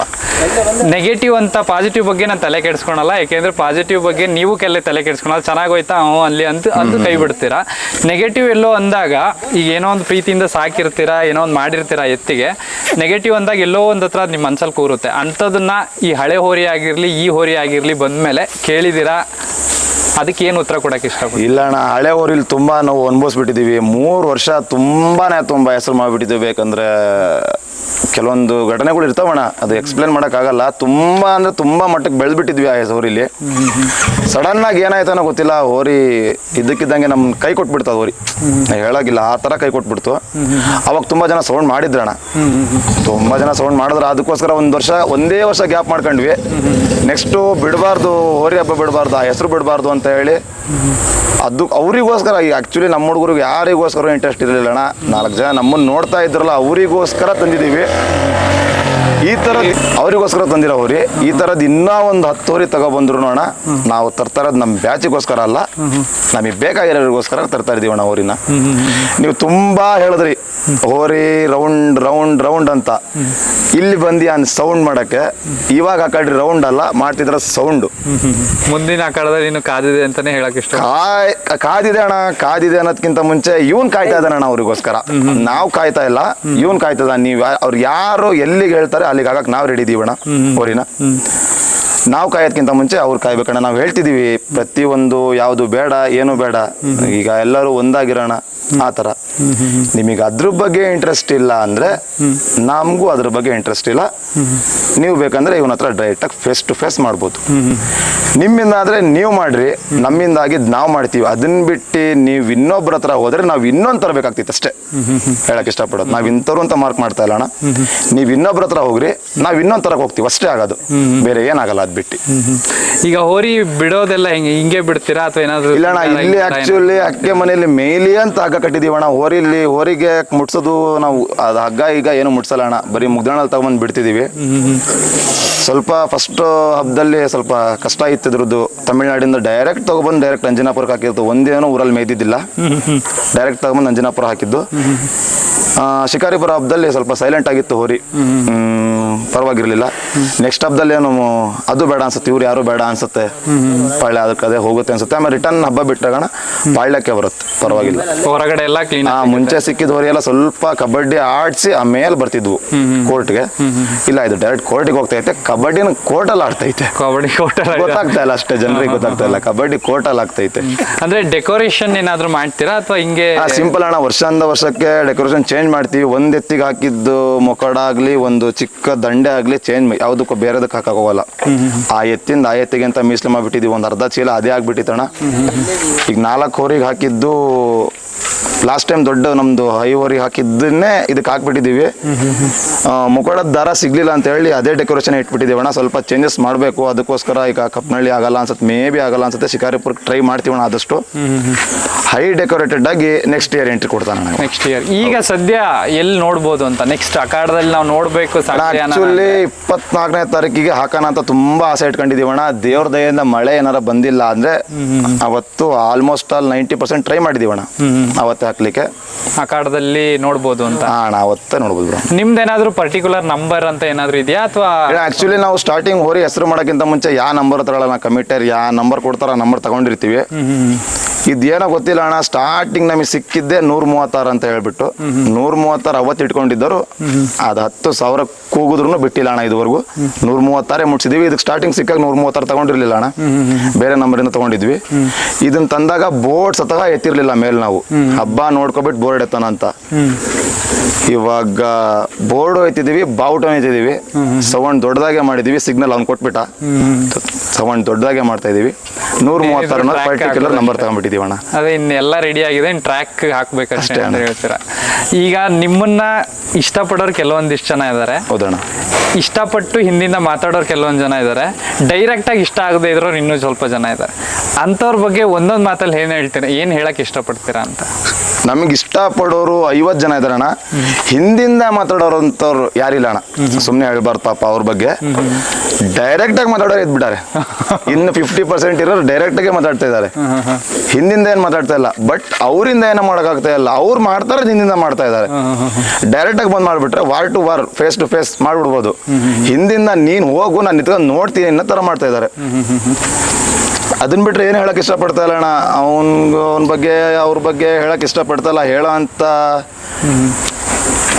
ನೆಗೆಟಿವ್ ಅಂತ ಪಾಸಿಟಿವ್ ಬಗ್ಗೆ ನಾನು ತಲೆ ಕೆಡಿಸ್ಕೊಳಲ್ಲ ಯಾಕೆಂದ್ರೆ ಪಾಸಿಟಿವ್ ಬಗ್ಗೆ ನೀವು ಕೆಲ ತಲೆ ಕೆಡಿಸ್ಕೊಳಲ್ಲ ಚೆನ್ನಾಗೋಯ್ತಾ? ಹ್ಞೂ ಅಲ್ಲಿ ಅಂತ ಅದು ಕೈ ಬಿಡ್ತೀರಾ? ನೆಗೆಟಿವ್ ಎಲ್ಲೋ ಅಂದಾಗ ಈಗ ಏನೋ ಒಂದು ಪ್ರೀತಿಯಿಂದ ಸಾಕಿರ್ತೀರಾ ಏನೋ ಒಂದು ಮಾಡಿರ್ತೀರಾ ಎತ್ತಿಗೆ ನೆಗೆಟಿವ್ ಅಂದಾಗ ಎಲ್ಲೋ ಒಂದು ಹತ್ರ ನಿಮ್ಮ ಮನ್ಸಲ್ಲಿ ಕೂರುತ್ತೆ. ಅಂಥದನ್ನ ಈ ಹಳೆ ಹೋರಿ ಆಗಿರಲಿ ಈ ಹೋರಿ ಆಗಿರಲಿ ಬಂದ್ಮೇಲೆ ಕೇಳಿದ್ದೀರಾ ಅದಕ್ಕೆ ಏನು ಉತ್ತರ ಕೊಡಕ್ಕೆ ಇಷ್ಟ ಇಲ್ಲ ಅಣ್ಣ, ಹಳೆ ಊರಲ್ಲಿ ತುಂಬಾ ನಾವು ಅನುಭವಿಸ್ಬಿಟ್ಟಿದೀವಿ. ಮೂರು ವರ್ಷ ತುಂಬಾನೇ ತುಂಬಾ ಹೆಸರು ಮಾಡಿಬಿಟ್ಟಿದ್ದೀವಿ ಬೇಕಂದ್ರೆ ಕೆಲವೊಂದು ಘಟನೆಗಳು ಇರ್ತಾವಣ್ಣ ಅದು ಎಕ್ಸ್ಪ್ಲೇನ್ ಮಾಡೋಕ್ಕಾಗಲ್ಲ. ತುಂಬಾ ಅಂದ್ರೆ ತುಂಬಾ ಮಟ್ಟಕ್ಕೆ ಬೆಳೆದ್ಬಿಟ್ಟಿದ್ವಿ ಆ ಸಡನ್ ಆಗಿ ಏನಾಯ್ತಾನೋ ಗೊತ್ತಿಲ್ಲ. ಹೋರಿ ಇದ್ದಕ್ಕಿದ್ದಂಗೆ ನಮ್ ಕೈ ಕೊಟ್ಬಿಡ್ತು ಹೋರಿ. ಹೇಳಾಗಿಲ್ಲ ಆ ತರ ಕೈ ಕೊಟ್ಬಿಡ್ತು. ಅವಾಗ ತುಂಬಾ ಜನ ಸೌಂಡ್ ಮಾಡಿದ್ರಣ ತುಂಬಾ ಜನ ಸೌಂಡ್ ಮಾಡಿದ್ರ. ಅದಕ್ಕೋಸ್ಕರ ಒಂದ್ ವರ್ಷ, ಒಂದೇ ವರ್ಷ ಗ್ಯಾಪ್ ಮಾಡ್ಕೊಂಡ್ವಿ. ನೆಕ್ಸ್ಟ್ ಬಿಡಬಾರ್ದು, ಹೋರಿ ಹಬ್ಬ ಬಿಡಬಾರ್ದು, ಆ ಹೆಸರು ಬಿಡಬಾರ್ದು ಅಂತ ಹೇಳಿ ಅದು ಅವರಿಗೋಸ್ಕರ ಆ್ಯಕ್ಚುಲಿ ನಮ್ಮ ಹುಡುಗರಿಗೆ ಯಾರಿಗೋಸ್ಕರ ಇಂಟ್ರೆಸ್ಟ್ ಇರಲಿಲ್ಲ ಅಣ್ಣ. ನಾಲ್ಕು ಜನ ನಮ್ಮನ್ನು ನೋಡ್ತಾ ಇದ್ರಲ್ಲ, ಅವರಿಗೋಸ್ಕರ ತಂದಿದ್ದೀವಿ. ಈ ತರ ಅವರಿಗೋಸ್ಕರ ತಂದಿರೋ ಹೋರಿ ಈ ತರದ್ ಇನ್ನ ಒಂದು ಹತ್ತು ಹೋರಿ ತಗೊಬಂದ್ರು ಅಣ್ಣ ನಾವು ತರ್ತಾ ನಮ್ ನಮ್ಮ ಬ್ಯಾಚಿಗೋಸ್ಕರ ಅಲ್ಲ ನಮಗೆ ಬೇಕಾಗಿರೋರಿಗೋಸ್ಕರ ತರ್ತಾ ಇದೀವಿ ಅಣ್ಣ ಹೋರಿನ. ನೀವು ತುಂಬಾ ಹೇಳಿದ್ರಿ ಹೋರಿ ರೌಂಡ್ ರೌಂಡ್ ರೌಂಡ್ ಅಂತ. ಇಲ್ಲಿ ಬಂದಿ ಅನ್ ಸೌಂಡ್ ಮಾಡಕ್ಕೆ ಇವಾಗ ಹಾಕಡ್ರಿ ರೌಂಡ್ ಅಲ್ಲ ಮಾಡ್ತಿದ್ರ ಸೌಂಡ್. ಮುಂದಿನ ಅಖಾಡದಲ್ಲಿ ಇನ್ನು ಕಾದಿದೆ ಅಂತಾನೆ ಹೇಳಕ್ ಇಷ್ಟ. ಕಾಯ್ ಕಾದಿದೆ ಅಣ್ಣ ಕಾದಿದೆ ಅನ್ನೋದಕ್ಕಿಂತ ಮುಂಚೆ ಇವನ್ ಕಾಯ್ತಾ ಇದ್ದಾನೆ ಅಣ್ಣ ಅವ್ರಿಗೋಸ್ಕರ. ನಾವು ಕಾಯ್ತಾ ಇಲ್ಲ ಇವನ್ ಕಾಯ್ತದ ನೀವ್ ಅವ್ರು ಯಾರು ಎಲ್ಲಿಗೆ ಹೇಳ್ತಾರೆ ಅಲ್ಲಿಗೆ ಆಗಕ್ಕೆ ನಾವು ರೆಡಿ ಇದೀವಣ್ಣ ಅವರಿನ ನಾವು ಕಾಯೋದ್ಕಿಂತ ಮುಂಚೆ ಅವ್ರು ಕಾಯ್ಬೇಕಣ್ಣ. ನಾವು ಹೇಳ್ತಿದೀವಿ, ಪ್ರತಿಯೊಂದು ಯಾವುದು ಬೇಡ, ಏನು ಬೇಡ, ಈಗ ಎಲ್ಲರೂ ಒಂದಾಗಿರೋಣ, ಆ ಥರ. ನಿಮಗೆ ಅದ್ರ ಬಗ್ಗೆ ಇಂಟ್ರೆಸ್ಟ್ ಇಲ್ಲ ಅಂದ್ರೆ ನಮಗೂ ಅದ್ರ ಬಗ್ಗೆ ಇಂಟ್ರೆಸ್ಟ್ ಇಲ್ಲ. ನೀವು ಬೇಕಂದ್ರೆ ಇವನ ಹತ್ರ ಡೈರೆಕ್ಟಾಗಿ ಫೇಸ್ ಟು ಫೇಸ್ ಮಾಡ್ಬೋದು. ನಿಮ್ಮಿಂದ ಆದ್ರೆ ನೀವು ಮಾಡ್ರಿ, ನಮ್ಮಿಂದ ನಾವ್ ನಾವು ಮಾಡ್ತೀವಿ. ಅದನ್ನ ಬಿಟ್ಟು ನೀವು ಇನ್ನೊಬ್ರ ಹತ್ರ ಹೋದ್ರೆ ನಾವು ಇನ್ನೊಂದು ತರಬೇಕಾಗ್ತಿತ್ತು ಅಷ್ಟೇ. ಹೇಳಕ್ ಇಷ್ಟಪಡೋದು. ನಾವು ಇಂಥವ್ರು ಅಂತ ಮಾರ್ಕ್ ಮಾಡ್ತಾ ಇಲ್ಲ ನೀವ್ ನೀವು ಇನ್ನೊಬ್ರ ಹತ್ರ ಹೋಗ್ರಿ, ನಾವು ಇನ್ನೊಂದ್ ತರಕ್ ಹೋಗ್ತೀವಿ. ಅಷ್ಟೇ ಆಗೋದು. ಬೇರೆ ಏನಾಗಲ್ಲ. ಅದ್ ಬಿಟ್ಟು. ಈಗ ಹೋರಿ ಬಿಡೋದೆಲ್ಲ ಹೆಂಗೆ? ಹಿಂಗೆ ಬಿಡ್ತೀರಾ ಅಥವಾ ಏನಾದ್ರು ಇಲ್ಲ ಅಣ್ಣ ಇಲ್ಲಿ ಆಕ್ಚುಲಿ ಅಕ್ಕೆ ಮನೆಯಲ್ಲಿ ಮೇಲಿ ಅಂತ ಹಗ್ಗ ಕಟ್ಟಿದೀವಿ ಅಣ್ಣ. ಹೋರಿಲಿ ಹೋರಿಗೆ ಮುಟ್ಸೋದು ನಾವು ಅದು ಹಗ್ಗ ಈಗ ಏನು ಮುಟ್ಸಲ್ಲ ಅಣ್ಣ. ಬರೀ ಮುಗ್ದಾಣಲ್ಲಿ ತಗೊಂಡ್ ಬಿಡ್ತಿದೀವಿ. ಸ್ವಲ್ಪ ಫಸ್ಟ್ ಹಬ್ಬದಲ್ಲಿ ಸ್ವಲ್ಪ ಕಷ್ಟ ಇತ್ತು ಇದ್ರದ್ದು. ತಮಿಳ್ನಾಡಿಂದ ಡೈರೆಕ್ಟ್ ತಗೊಬಂದು ಡೈರೆಕ್ಟ್ ಅಂಜನಾಪುರಕ್ಕೆ ಹಾಕಿದ್ದು. ಒಂದೇನೋ ಊರಲ್ಲಿ ಮೇಯ್ದಿದ್ದಿಲ್ಲ. ಡೈರೆಕ್ಟ್ ತಗೊಂಬಂದು ಅಂಜನಾಪುರ ಹಾಕಿದ್ದು. ಶಿಕಾರಿಪುರ ಹಬ್ಬದಲ್ಲಿ ಸ್ವಲ್ಪ ಸೈಲೆಂಟ್ ಆಗಿತ್ತು ಹೋರಿ. ಪರವಾಗಿರ್ಲಿಲ್ಲ. ನೆಕ್ಸ್ಟ್ ಹಬ್ಬದಲ್ಲಿ ಏನು ಅದು ಬೇಡ ಅನ್ಸುತ್ತೆ ಇವ್ರು ಯಾರು ಬೇಡ ಅನ್ಸುತ್ತೆ. ಪಾಳ್ಯ ಅದಕ್ಕೆ ಅದೇ ಹೋಗುತ್ತೆ ಅನ್ಸುತ್ತೆ. ಆಮೇಲೆ ರಿಟರ್ನ್ ಹಬ್ಬ ಬಿಟ್ಟಾಗಣ ಪಾಳ್ಯಕ್ಕೆ ಬರುತ್ತೆ ಪರವಾಗಿಲ್ಲ. ಹೊರಗಡೆ ಎಲ್ಲ ಕ್ಲೀನ್ ಮುಂಚೆ ಸಿಕ್ಕಿದ ಹೋರಿ ಎಲ್ಲ ಸ್ವಲ್ಪ ಕಬಡ್ಡಿ ಆಡ್ಸಿ ಆಮೇಲೆ ಬರ್ತಿದ್ವು ಕೋರ್ಟ್ಗೆ ಇಲ್ಲ ಇದು ಡೈರೆಕ್ಟ್ ಕೋರ್ಟಿಗೆ ಹೋಗ್ತಾ ಐತೆ. ಕಬಡ್ಡಿನ ಕೋರ್ಟಲ್ಲಿ ಆಡ್ತೈತೆ ಕಬಡ್ಡಿ ಕೋಟರ್ ಗೊತ್ತಾಗ್ತಾ ಇಲ್ಲ ಅಷ್ಟೇ ಜನರಿಗೆ ಗೊತ್ತಾಗ್ತಾ ಇಲ್ಲ. ಕಬಡ್ಡಿ ಕೋರ್ಟಲ್ಲಿ ಆಗ್ತೈತೆ ಅಂದ್ರೆ ಡೆಕೋರೇಷನ್ ಏನಾದ್ರು ಮಾಡ್ತೀರಾ ಅಥವಾ ಹಿಂಗೆ ಸಿಂಪಲ್ ಅಣ್ಣ ವರ್ಷದಿಂದ ವರ್ಷಕ್ಕೆ ಡೆಕೋರೇಷನ್ ಚೇಂಜ್ ಮಾಡ್ತೀವಿ. ಒಂದು ಎತ್ತಿಗೆ ಹಾಕಿದ್ದು ಮೊಕಡ ಆಗಲಿ, ಒಂದು ಚಿಕ್ಕ ದಂಡೆ ಆಗಲಿ ಚೇಂಜ್ ಯಾವುದಕ್ಕೂ ಬೇರೆದಕ್ಕೆ ಹಾಕಕ್ ಹೋಗಲ್ಲ. ಆ ಎತ್ತಿಂದ ಆ ಎತ್ತಿಗೆ ಅಂತ ಮೀಸಲು ಮಾಡಿಬಿಟ್ಟಿದ್ದೀವಿ ಒಂದು ಅರ್ಧ ಚೀಲ ಅದೇ ಆಗಿಬಿಟ್ಟಿತ್ತಣ್ಣ. ಈಗ ನಾಲ್ಕು ಹೋರಿಗೆ ಹಾಕಿದ್ದು ಲಾಸ್ಟ್ ಟೈಮ್ ದೊಡ್ಡ ನಮ್ಮದು ಐವರಿಗೆ ಹಾಕಿದ್ದನ್ನೇ ಇದಕ್ಕೆ ಹಾಕ್ಬಿಟ್ಟಿದ್ದೀವಿ ಮುಖಡದ ದಾರ ಸಿಗ್ಲಿಲ್ಲ ಅಂತ ಹೇಳಿ ಅದೇ ಡೆಕೋರೇಷನ್ ಇಟ್ಬಿಟ್ಟಿದ್ದೀವಿ ಅಣ್ಣ. ಸ್ವಲ್ಪ ಚೇಂಜಸ್ ಮಾಡಬೇಕು. ಅದಕ್ಕೋಸ್ಕರ ಈಗ ಕಪ್ನಳ್ಳಿ ಆಗಲ್ಲ ಅನ್ಸುತ್ತೆ. ಮೇ ಬಿ ಆಗಲ್ಲ ಅನ್ಸುತ್ತೆ. ಶಿಕಾರಿಪುರಕ್ಕೆ ಟ್ರೈ ಮಾಡ್ತೀವಣ ಆದಷ್ಟು. ಹೈ ಡೆಕೋರೇಟೆಡ್ ಆಗಿ ನೆಕ್ಸ್ಟ್ ಇಯರ್ ಎಂಟ್ರಿ ಕೊಡ್ತಾನೆ ನೆಕ್ಸ್ಟ್ ಇಯರ್ ಈಗ ಸದ್ಯ ಎಲ್ಲಿ ನೋಡ್ಬೋದು ಅಂತ? ನೆಕ್ಸ್ಟ್ ಅಖಾಡದಲ್ಲಿ ನಾವು ನೋಡಬೇಕು ಆಕ್ಚುಲಿ ಇಪ್ಪತ್ನಾಲ್ಕನೇ ತಾರೀಕಿಗೆ ಹಾಕೋಣ ಅಂತ ತುಂಬಾ ಆಸೆ ಇಟ್ಕೊಂಡಿದ್ದೀವಣ್ಣ ದೇವ್ರ ದಯೆಯಿಂದ ಮಳೆ ಏನಾರ ಬಂದಿಲ್ಲ ಅಂದ್ರೆ ಅವತ್ತು almost all ninety percent try ಮಾಡಿದೀವಣ್ಣ ಅವತ್ತೇ ಹಾಕ್ಲಿಕ್ಕೆ. ಅಖಾಡದಲ್ಲಿ ನೋಡ್ಬೋದು ಅಂತ. ಅಣ್ಣ ಅವತ್ತೇ ನೋಡ್ಬೋದು ನಿಮ್ದೇನಾದ್ರೂ ಪರ್ಟಿಕ್ಯುಲರ್ ನಂಬರ್ ಅಂತ ಏನಾದ್ರು ಇದೆಯಾ ಅಥವಾ ಆಕ್ಚುಲಿ ನಾವು ಸ್ಟಾರ್ಟಿಂಗ್ ಹೋರಿ ಹೆಸರು ಮಾಡೋಕ್ಕಿಂತ ಮುಂಚೆ ಯಾವ ನಂಬರ್ ತಗೊಳ್ಳಲ್ಲ ಕಮಿಟರ್ ಯಾವ ನಂಬರ್ ಕೊಡ್ತಾರ ನಂಬರ್ ತಗೊಂಡಿರ್ತೀವಿ. ಇದೇನೋ ಗೊತ್ತಿಲ್ಲ ಅಣ್ಣ ಸ್ಟಾರ್ಟಿಂಗ್ ನಮಗೆ ಸಿಕ್ಕಿದ್ದೆ ನೂರ ಮೂವತ್ತಾರು ಅಂತ ಹೇಳ್ಬಿಟ್ಟು ನೂರ್ ಮೂವತ್ತಾರು ಅವತ್ತು ಇಟ್ಕೊಂಡಿದ್ದರು. ಅದು ಹತ್ತು ಸಾವಿರ ಕೂಗಿದ್ರು ಬಿಟ್ಟಿಲ್ಲ ಅಣ್ಣ ಇದುವರೆಗೂ. ನೂರ ಮೂವತ್ತಾರೇ ಮುಟ್ಸಿದೀವಿ. ಇದಕ್ಕೆ ಸ್ಟಾರ್ಟಿಂಗ್ ಸಿಕ್ಕಾಗ ನೂರ್ ಮೂವತ್ತಾರು ತಗೊಂಡಿರ್ಲಿಲ್ಲ ಅಣ್ಣ ಬೇರೆ ನಂಬರಿಂದ ತಗೊಂಡಿದ್ವಿ. ಇದನ್ನ ತಂದಾಗ ಬೋರ್ಡ್ ಸತಗ ಎತ್ತಿರ್ಲಿಲ್ಲ ಮೇಲೆ ನಾವು. ಹಬ್ಬ ನೋಡ್ಕೊಬಿಟ್ಟು ಬೋರ್ಡ್ ಎತ್ತಾನ ಅಂತ. ಇವಾಗ ಬೋರ್ಡ್ ಹೋಯ್ತಿದೀವಿ ಬಾವುಟ ಹೋಯ್ತಿದೀವಿ ಸೌಂಡ್ ದೊಡ್ಡದಾಗೆ ಮಾಡಿದೀವಿ ಸಿಗ್ನಲ್ ಅವ್ನು ಕೊಟ್ಬಿಟ್ಟ. ಸೌಂಡ್ ದೊಡ್ಡದಾಗೆ ಮಾಡ್ತಾ ಇದೀವಿ. ನೂರ ಮೂವತ್ತಾರು ಪರ್ಟಿಕ್ಯುಲರ್ ನಂಬರ್ ತಗೊಂಡ್ಬಿಟ್ಟಿದೀವಿ. ಅಣ್ಣ ಅದೇ ಇನ್ನೆಲ್ಲ ರೆಡಿ ಆಗಿದೆ. ಇನ್ನು ಟ್ರ್ಯಾಕ್ ಹಾಕ್ಬೇಕಷ್ಟೇ ಅಂತ. ಹೇಳ್ತೀರಾ. ಈಗ ನಿಮ್ಮನ್ನ ಇಷ್ಟಪಡೋರು ಕೆಲವೊಂದಿಷ್ಟು ಜನ ಇದ್ದಾರೆ. ಹೌದಣ್ಣ. ಇಷ್ಟಪಟ್ಟು ಹಿಂದಿಂದ ಮಾತಾಡೋರು ಕೆಲವೊಂದು ಜನ ಇದ್ದಾರೆ. ಡೈರೆಕ್ಟಾಗಿ ಇಷ್ಟ ಆಗದೆ ಇದ್ರೂ ಇನ್ನೂ ಸ್ವಲ್ಪ ಜನ ಇದ್ದಾರೆ. ಅಂಥವ್ರ ಬಗ್ಗೆ ಒಂದೊಂದು ಮಾತಲ್ಲಿ ಏನು ಹೇಳ್ತೀರಾ? ಏನು ಹೇಳಕ್ಕೆ ಇಷ್ಟಪಡ್ತೀರಾ ಅಂತ? ನಮಗೆ ಇಷ್ಟಪಡೋರು ಐವತ್ತು ಜನ ಇದಾರಣ ಹಿಂದಿಂದ ಮಾತಾಡೋರು ಅಂತವ್ರು ಯಾರಿಲ್ಲ ಅಣ್ಣ. ಸುಮ್ಮನೆ ಹೇಳ್ಬಾರ್ದು ಪಾಪ ಅವ್ರ ಬಗ್ಗೆ. ಡೈರೆಕ್ಟ್ ಆಗಿ ಮಾತಾಡೋರು ಎದ್ಬಿಟ್ಟಾರೆ ಇನ್ನು ಫಿಫ್ಟಿ ಪರ್ಸೆಂಟ್ ಇರೋರು ಡೈರೆಕ್ಟ್ ಆಗಿ ಮಾತಾಡ್ತಾ ಇದ್ದಾರೆ. ಹಿಂದಿಂದ ಏನು ಮಾತಾಡ್ತಾ ಇಲ್ಲ. ಬಟ್ ಅವರಿಂದ ಏನೋ ಮಾಡೋಕ್ಕಾಗ್ತಾ ಇಲ್ಲ. ಅವ್ರು ಮಾಡ್ತಾರೆ ಹಿಂದಿಂದ ಮಾಡ್ತಾ ಇದ್ದಾರೆ. ಡೈರೆಕ್ಟ್ ಆಗಿ ಬಂದ್ ಮಾಡ್ಬಿಟ್ರೆ war to war face to face ಮಾಡ್ಬಿಡ್ಬೋದು. ಹಿಂದಿಂದ ನೀನ್ ಹೋಗು ನಾನು ನಿಂತ್ಕೊಂಡು ನೋಡ್ತೀನಿ ಅನ್ನೋ ತರ ಮಾಡ್ತಾ ಇದ್ದಾರೆ. ಅದನ್ನ ಬಿಟ್ರೆ ಏನು ಹೇಳಕ್ ಇಷ್ಟಪಡ್ತಾ ಇಲ್ಲ ಅಣ್ಣ? ಅವನ್ ಅವನ ಬಗ್ಗೆ ಅವ್ರ ಬಗ್ಗೆ ಹೇಳಕ್ ಇಷ್ಟಪಡ್ತಾ ಇಲ್ಲ ಹೇಳೋ ಅಂತ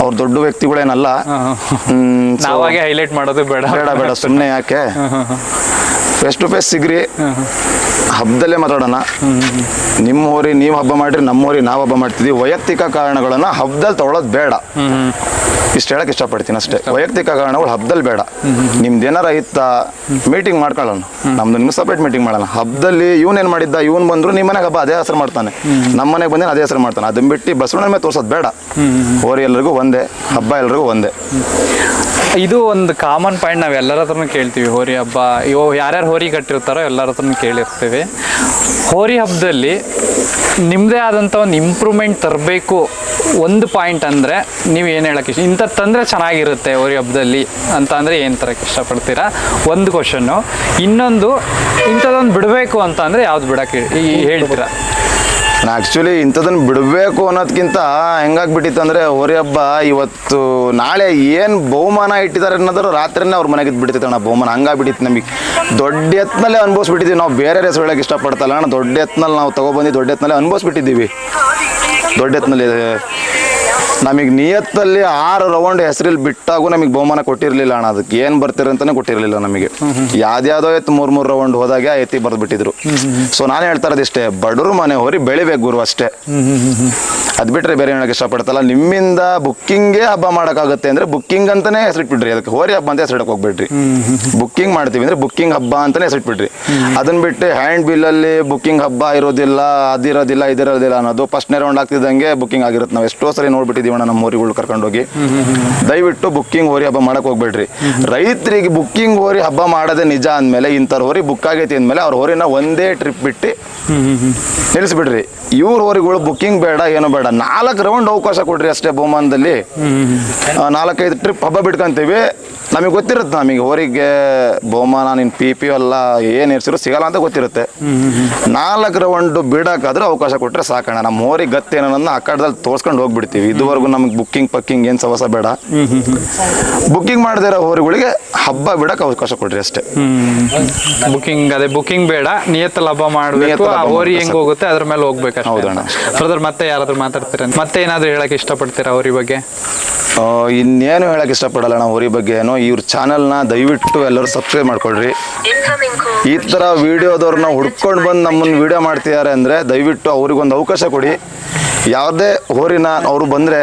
ಅವ್ರ ದೊಡ್ಡ ವ್ಯಕ್ತಿಗಳೇನಲ್ಲ. ಹ್ಮ್, ನಾವಾಗೆ ಹೈಲೈಟ್ ಮಾಡೋದು ಬೇಡ. ಬೇಡ ಬೇಡ ಸುಮ್ಮನೆ ಯಾಕೆ? ಫೇಸ್ ಟು ಫೇಸ್ ಸಿಗ್ರಿ. ಹಬ್ಬದಲ್ಲೇ ಮಾತಾಡೋಣ. ನಿಮ್ಮ ಊರಿ ನೀವು ಹಬ್ಬ ಮಾಡ್ರಿ, ನಮ್ಮ ಊರಿ ನಾವು ಹಬ್ಬ ಮಾಡ್ತಿದ್ವಿ. ವೈಯಕ್ತಿಕ ಕಾರಣಗಳನ್ನ ಹಬ್ಬದಲ್ಲಿ ತಗೊಳ್ಳೋದು ಬೇಡ. ಇಷ್ಟು ಹೇಳಕ್ ಇಷ್ಟಪಡ್ತೀನಿ ಅಷ್ಟೇ. ವೈಯಕ್ತಿಕ ಕಾರಣಗಳು ಹಬ್ಬದಲ್ಲಿ ಬೇಡ. ನಿಮ್ದು ಏನಾರ ಇತ್ತ ಮೀಟಿಂಗ್ ಮಾಡ್ಕೊಳ್ಳೋಣ. ನಮ್ದು ನಿಮ್ಗೆ ಸಪ್ರೇಟ್ ಮೀಟಿಂಗ್ ಮಾಡೋಣ. ಹಬ್ಬದಲ್ಲಿ ಇವನ್ ಏನ್ ಮಾಡಿದ್ದ, ಇವನ್ ಬಂದ್ರು ನಿಮ್ಮ ಮನೆಗೆ ಹಬ್ಬ ಅದೇ ಹೆಸರು ಮಾಡ್ತಾನೆ. ನಮ್ಮ ಮನೆಗೆ ಬಂದೇನೆ ಅದೇ ಹೆಸರು ಮಾಡ್ತಾನೆ. ಅದನ್ನ ಬಿಟ್ಟು ಬಸವಣ್ಣ ಮೇಲೆ ತೋರ್ಸೋದು ಬೇಡ. ಹೋರಿ ಎಲ್ಲರಿಗೂ ಒಂದೇ, ಹಬ್ಬ ಎಲ್ರಿಗೂ ಒಂದೇ. ಇದು ಒಂದು ಕಾಮನ್ ಪಾಯಿಂಟ್ ನಾವು ಎಲ್ಲರ ಹತ್ರನೂ ಕೇಳ್ತೀವಿ. ಹೋರಿ ಹಬ್ಬ, ಇವ್ ಯಾರ್ಯಾರು ಹೋರಿ ಕಟ್ಟಿರ್ತಾರೋ ಎಲ್ಲರ ಹತ್ರನೂ ಕೇಳಿರ್ತೀವಿ. ಹೋರಿ ಹಬ್ಬದಲ್ಲಿ ನಿಮ್ಮದೇ ಆದಂಥ ಒಂದು ಇಂಪ್ರೂವ್ಮೆಂಟ್ ತರಬೇಕು ಒಂದು ಪಾಯಿಂಟ್ ಅಂದರೆ ನೀವು ಏನು ಹೇಳಕ್ಕೆ ಇಷ್ಟ ಇಂಥದ್ದು ತಂದರೆ ಚೆನ್ನಾಗಿರುತ್ತೆ ಹೋರಿ ಹಬ್ಬದಲ್ಲಿ ಅಂತ ಅಂದರೆ ಏನು ತರಕ್ಕೆ ಇಷ್ಟಪಡ್ತೀರಾ? ಒಂದು ಕ್ವಶನ್ನು ಇನ್ನೊಂದು, ಇಂಥದ್ದೊಂದು ಬಿಡಬೇಕು ಅಂತ ಅಂದರೆ ಯಾವ್ದು ಬಿಡಕ್ಕೆ ಹೇಳ್ತೀರಾ? ನಾ ಆ್ಯಕ್ಚುಲಿ ಇಂಥದನ್ನು ಬಿಡಬೇಕು ಅನ್ನೋದಕ್ಕಿಂತ ಹೆಂಗಾಗ್ಬಿಟ್ಟಿತ್ತು ಅಂದರೆ, ಹೋರಿ ಹಬ್ಬ, ಇವತ್ತು ನಾಳೆ ಏನು ಬಹುಮಾನ ಇಟ್ಟಿದ್ದಾರೆ ಅನ್ನೋದ್ರು ರಾತ್ರಿನೇ ಅವ್ರ ಮನೆಗೆ ಬಿಡ್ತಿತ್ತು ಅಣ್ಣ ಬಹುಮಾನ. ಹಂಗಾಗ್ಬಿಟ್ಟಿತ್ತು ನಮಗೆ. ದೊಡ್ಡ ಎತ್ನಲ್ಲೇ ಅನುಭವಿಸ್ಬಿಟ್ಟಿದ್ದೀವಿ ನಾವು ಬೇರೆ ರೇಸ್ ಹೇಳಕ್ಕೆ ಇಷ್ಟಪಡ್ತಲ್ಲ ಅಣ್ಣ. ದೊಡ್ಡ ಎತ್ನಲ್ಲಿ ನಾವು ತೊಗೊಬಂದು ದೊಡ್ಡ ಎತ್ನಲ್ಲೇ ಅನುಭವಿಸ್ಬಿಟ್ಟಿದ್ದೀವಿ. ದೊಡ್ಡ ಎತ್ನಲ್ಲಿ ನಮಗೆ ನಿಯತ್ತಲ್ಲಿ ಆರು ರೌಂಡ್ ಹೆಸರಲ್ಲಿ ಬಿಟ್ಟಾಗೂ ನಮಗೆ ಬಹುಮಾನ ಕೊಟ್ಟಿರಲಿಲ್ಲ ಅಣ್ಣ. ಅದಕ್ಕೆ ಏನು ಬರ್ತೀರ ಅಂತಾನೆ ಕೊಟ್ಟಿರಲಿಲ್ಲ ನಮಗೆ. ಯಾವ್ದ್ಯಾವ್ದೋ ಎತ್ತು ಮೂರು ಮೂರು ರೌಂಡ್ ಹೋದಾಗ ಎತ್ತಿ ಬರೆದು ಬಿಟ್ಟಿದ್ರು ಸೊ ನಾನು ಹೇಳ್ತಾ ಇರೋದು ಇಷ್ಟೇ, ಬಡವ್ರ ಮನೆ ಹೋರಿ ಬೆಳಿಬೇಕು ಗುರು ಅಷ್ಟೇ. ಅದು ಬಿಟ್ಟರೆ ಬೇರೆ ಹೇಳಕ್ಕೆ ಇಷ್ಟಪಡ್ತಲ್ಲ, ನಿಮ್ಮಿಂದ ಬುಕ್ಕಿಂಗೇ ಹಬ್ಬ ಮಾಡೋಕ್ಕಾಗುತ್ತೆ ಅಂದರೆ ಬುಕ್ಕಿಂಗ್ ಅಂತಾನೆ ಹೆಸರಿಟ್ಬಿಡ್ರಿ. ಅದಕ್ಕೆ ಹೋರಿ ಹಬ್ಬ ಅಂತ ಹೆಸರಿಡಕ್ಕೆ ಹೋಗ್ಬಿಡ್ರಿ. ಬುಕ್ಕಿಂಗ್ ಮಾಡ್ತೀವಿ ಅಂದರೆ ಬುಕ್ಕಿಂಗ್ ಹಬ್ಬ ಅಂತಾನೆ ಹೆಸರಿಟ್ಬಿಡ್ರಿ. ಅದನ್ನ ಬಿಟ್ಟು ಹ್ಯಾಂಡ್ ಬಿಲ್ಲಲ್ಲಿ ಬುಕ್ಕಿಂಗ್ ಹಬ್ಬ ಇರೋದಿಲ್ಲ, ಅದಿರೋದಿಲ್ಲ, ಇದಿರೋದಿಲ್ಲ ಅನ್ನೋದು ಫಸ್ಟ್ನೇ ರೌಂಡ್ ಆಗ್ತಿದ್ದಂಗೆ ಬುಕ್ಕಿಂಗ್ ಆಗಿರುತ್ತೆ. ನಾವು ಎಷ್ಟೋ ಸರಿ ನೋಡ್ಬಿಟ್ಟಿದ್ದೀವಣ್ಣ ನಮ್ಮ ಊರಿಗಳು ಕರ್ಕೊಂಡೋಗಿ. ದಯವಿಟ್ಟು ಬುಕ್ಕಿಂಗ್ ಹೋರಿ ಹಬ್ಬ ಮಾಡಕ್ ಹೋಗ್ಬೇಡ್ರಿ. ರೈತರಿಗೆ ಬುಕ್ಕಿಂಗ್ ಹೋರಿ ಹಬ್ಬ ಮಾಡದೆ ನಿಜ ಅಂದ್ಮೇಲೆ ಇಂಥವ್ರ ಹೋರಿ ಬುಕ್ ಆಗೈತಿ ಅಂದ್ಮೇಲೆ ಅವ್ರ ಹೋರಿನ ಒಂದೇ ಟ್ರಿಪ್ ಬಿಟ್ಟು ನಿಲ್ಲಿಸ್ಬಿಡ್ರಿ ಇವ್ರ ಹೋರಿಗಳು ಬುಕ್ಕಿಂಗ್ ಬೇಡ, ಏನು ಬೇಡ. ನಾಲ್ಕು ರೌಂಡ್ ಅವಕಾಶ ಕೊಡ್ರಿ ಅಷ್ಟೇ ಬಹುಮಾನದಲ್ಲಿ. ನಾಲ್ಕೈದು ಟ್ರಿಪ್ ಹಬ್ಬ ಬಿಟ್ಕೊಂತೀವಿ. ನಮಗೆ ಗೊತ್ತಿರುತ್ತೆ ನಮಗೆ ಹೋರಿಗೆ ಬಹುಮಾನ, ನಿನ್ ಪಿ ಪಿ ಎಲ್ಲ ಏನು ಇರ್ಸಿರೋ ಸಿಗಲ್ಲ ಅಂತ ಗೊತ್ತಿರುತ್ತೆ. ನಾಲ್ಕು ರೌಂಡ್ ಬಿಡಕ್ಕಾದ್ರೆ ಅವಕಾಶ ಕೊಟ್ಟರೆ ಸಾಕಣ್ಣ. ನಮ್ಮ ಹೋರಿ ಗತ್ತು ಏನನ್ನ ಆ ಕಡದಲ್ಲಿ ತೋರ್ಸ್ಕೊಂಡು ಹೋಗ್ಬಿಡ್ತೀವಿ. ಇದುವರೆಗೂ ನಮಗೆ ಬುಕ್ಕಿಂಗ್ ಪಕ್ಕಿಂಗ್ ಏನು ಸವಸ ಬೇಡ. ಬುಕ್ಕಿಂಗ್ ಮಾಡದೇ ಇರೋ ಹೋರಿಗಳಿಗೆ ಹಬ್ಬ ಬಿಡಕ್ಕೆ ಅವಕಾಶ ಕೊಡ್ರಿ ಅಷ್ಟೇ. ಬುಕಿಂಗ್ ಅದೇ ಬುಕಿಂಗ್ ಬೇಡ. ನಿಯತ್ತ ಹಬ್ಬ ಮಾಡಬೇಕು. ಆ ಹೋರಿ ಹೆಂಗ್ ಹೋಗುತ್ತೆ ಅದ್ರ ಮೇಲೆ ಹೋಗ್ಬೇಕು ಹೌದಣ್ಣ. ಬ್ರದರ್ ಮತ್ತೆ ಯಾರಾದ್ರೂ ಮಾತಾಡ್ತೀರಾ? ಮತ್ತೆ ಏನಾದ್ರು ಹೇಳಕ್ ಇಷ್ಟಪಡ್ತೀರಾ ಹೋರಿ ಬಗ್ಗೆ? ಇನ್ನೇನು ಹೇಳಕ್ ಇಷ್ಟಪಡಲ್ಲ ನಾವು ಹೋರಿ ಬಗ್ಗೆ. ಏನೋ ಇವ್ರ ಚಾನಲ್ನ ದಯವಿಟ್ಟು ಎಲ್ಲರೂ ಸಬ್ಸ್ಕ್ರೈಬ್ ಮಾಡ್ಕೊಳ್ರಿ. ಈ ಥರ ವಿಡಿಯೋದವ್ರನ್ನ ಹುಡ್ಕೊಂಡು ಬಂದು ನಮ್ಮನ್ನ ವಿಡಿಯೋ ಮಾಡ್ತಿದ್ದಾರೆ ಅಂದ್ರೆ ದಯವಿಟ್ಟು ಅವ್ರಿಗೊಂದು ಅವಕಾಶ ಕೊಡಿ. ಯಾವುದೇ ಹೋರಿನ ಅವರು ಬಂದರೆ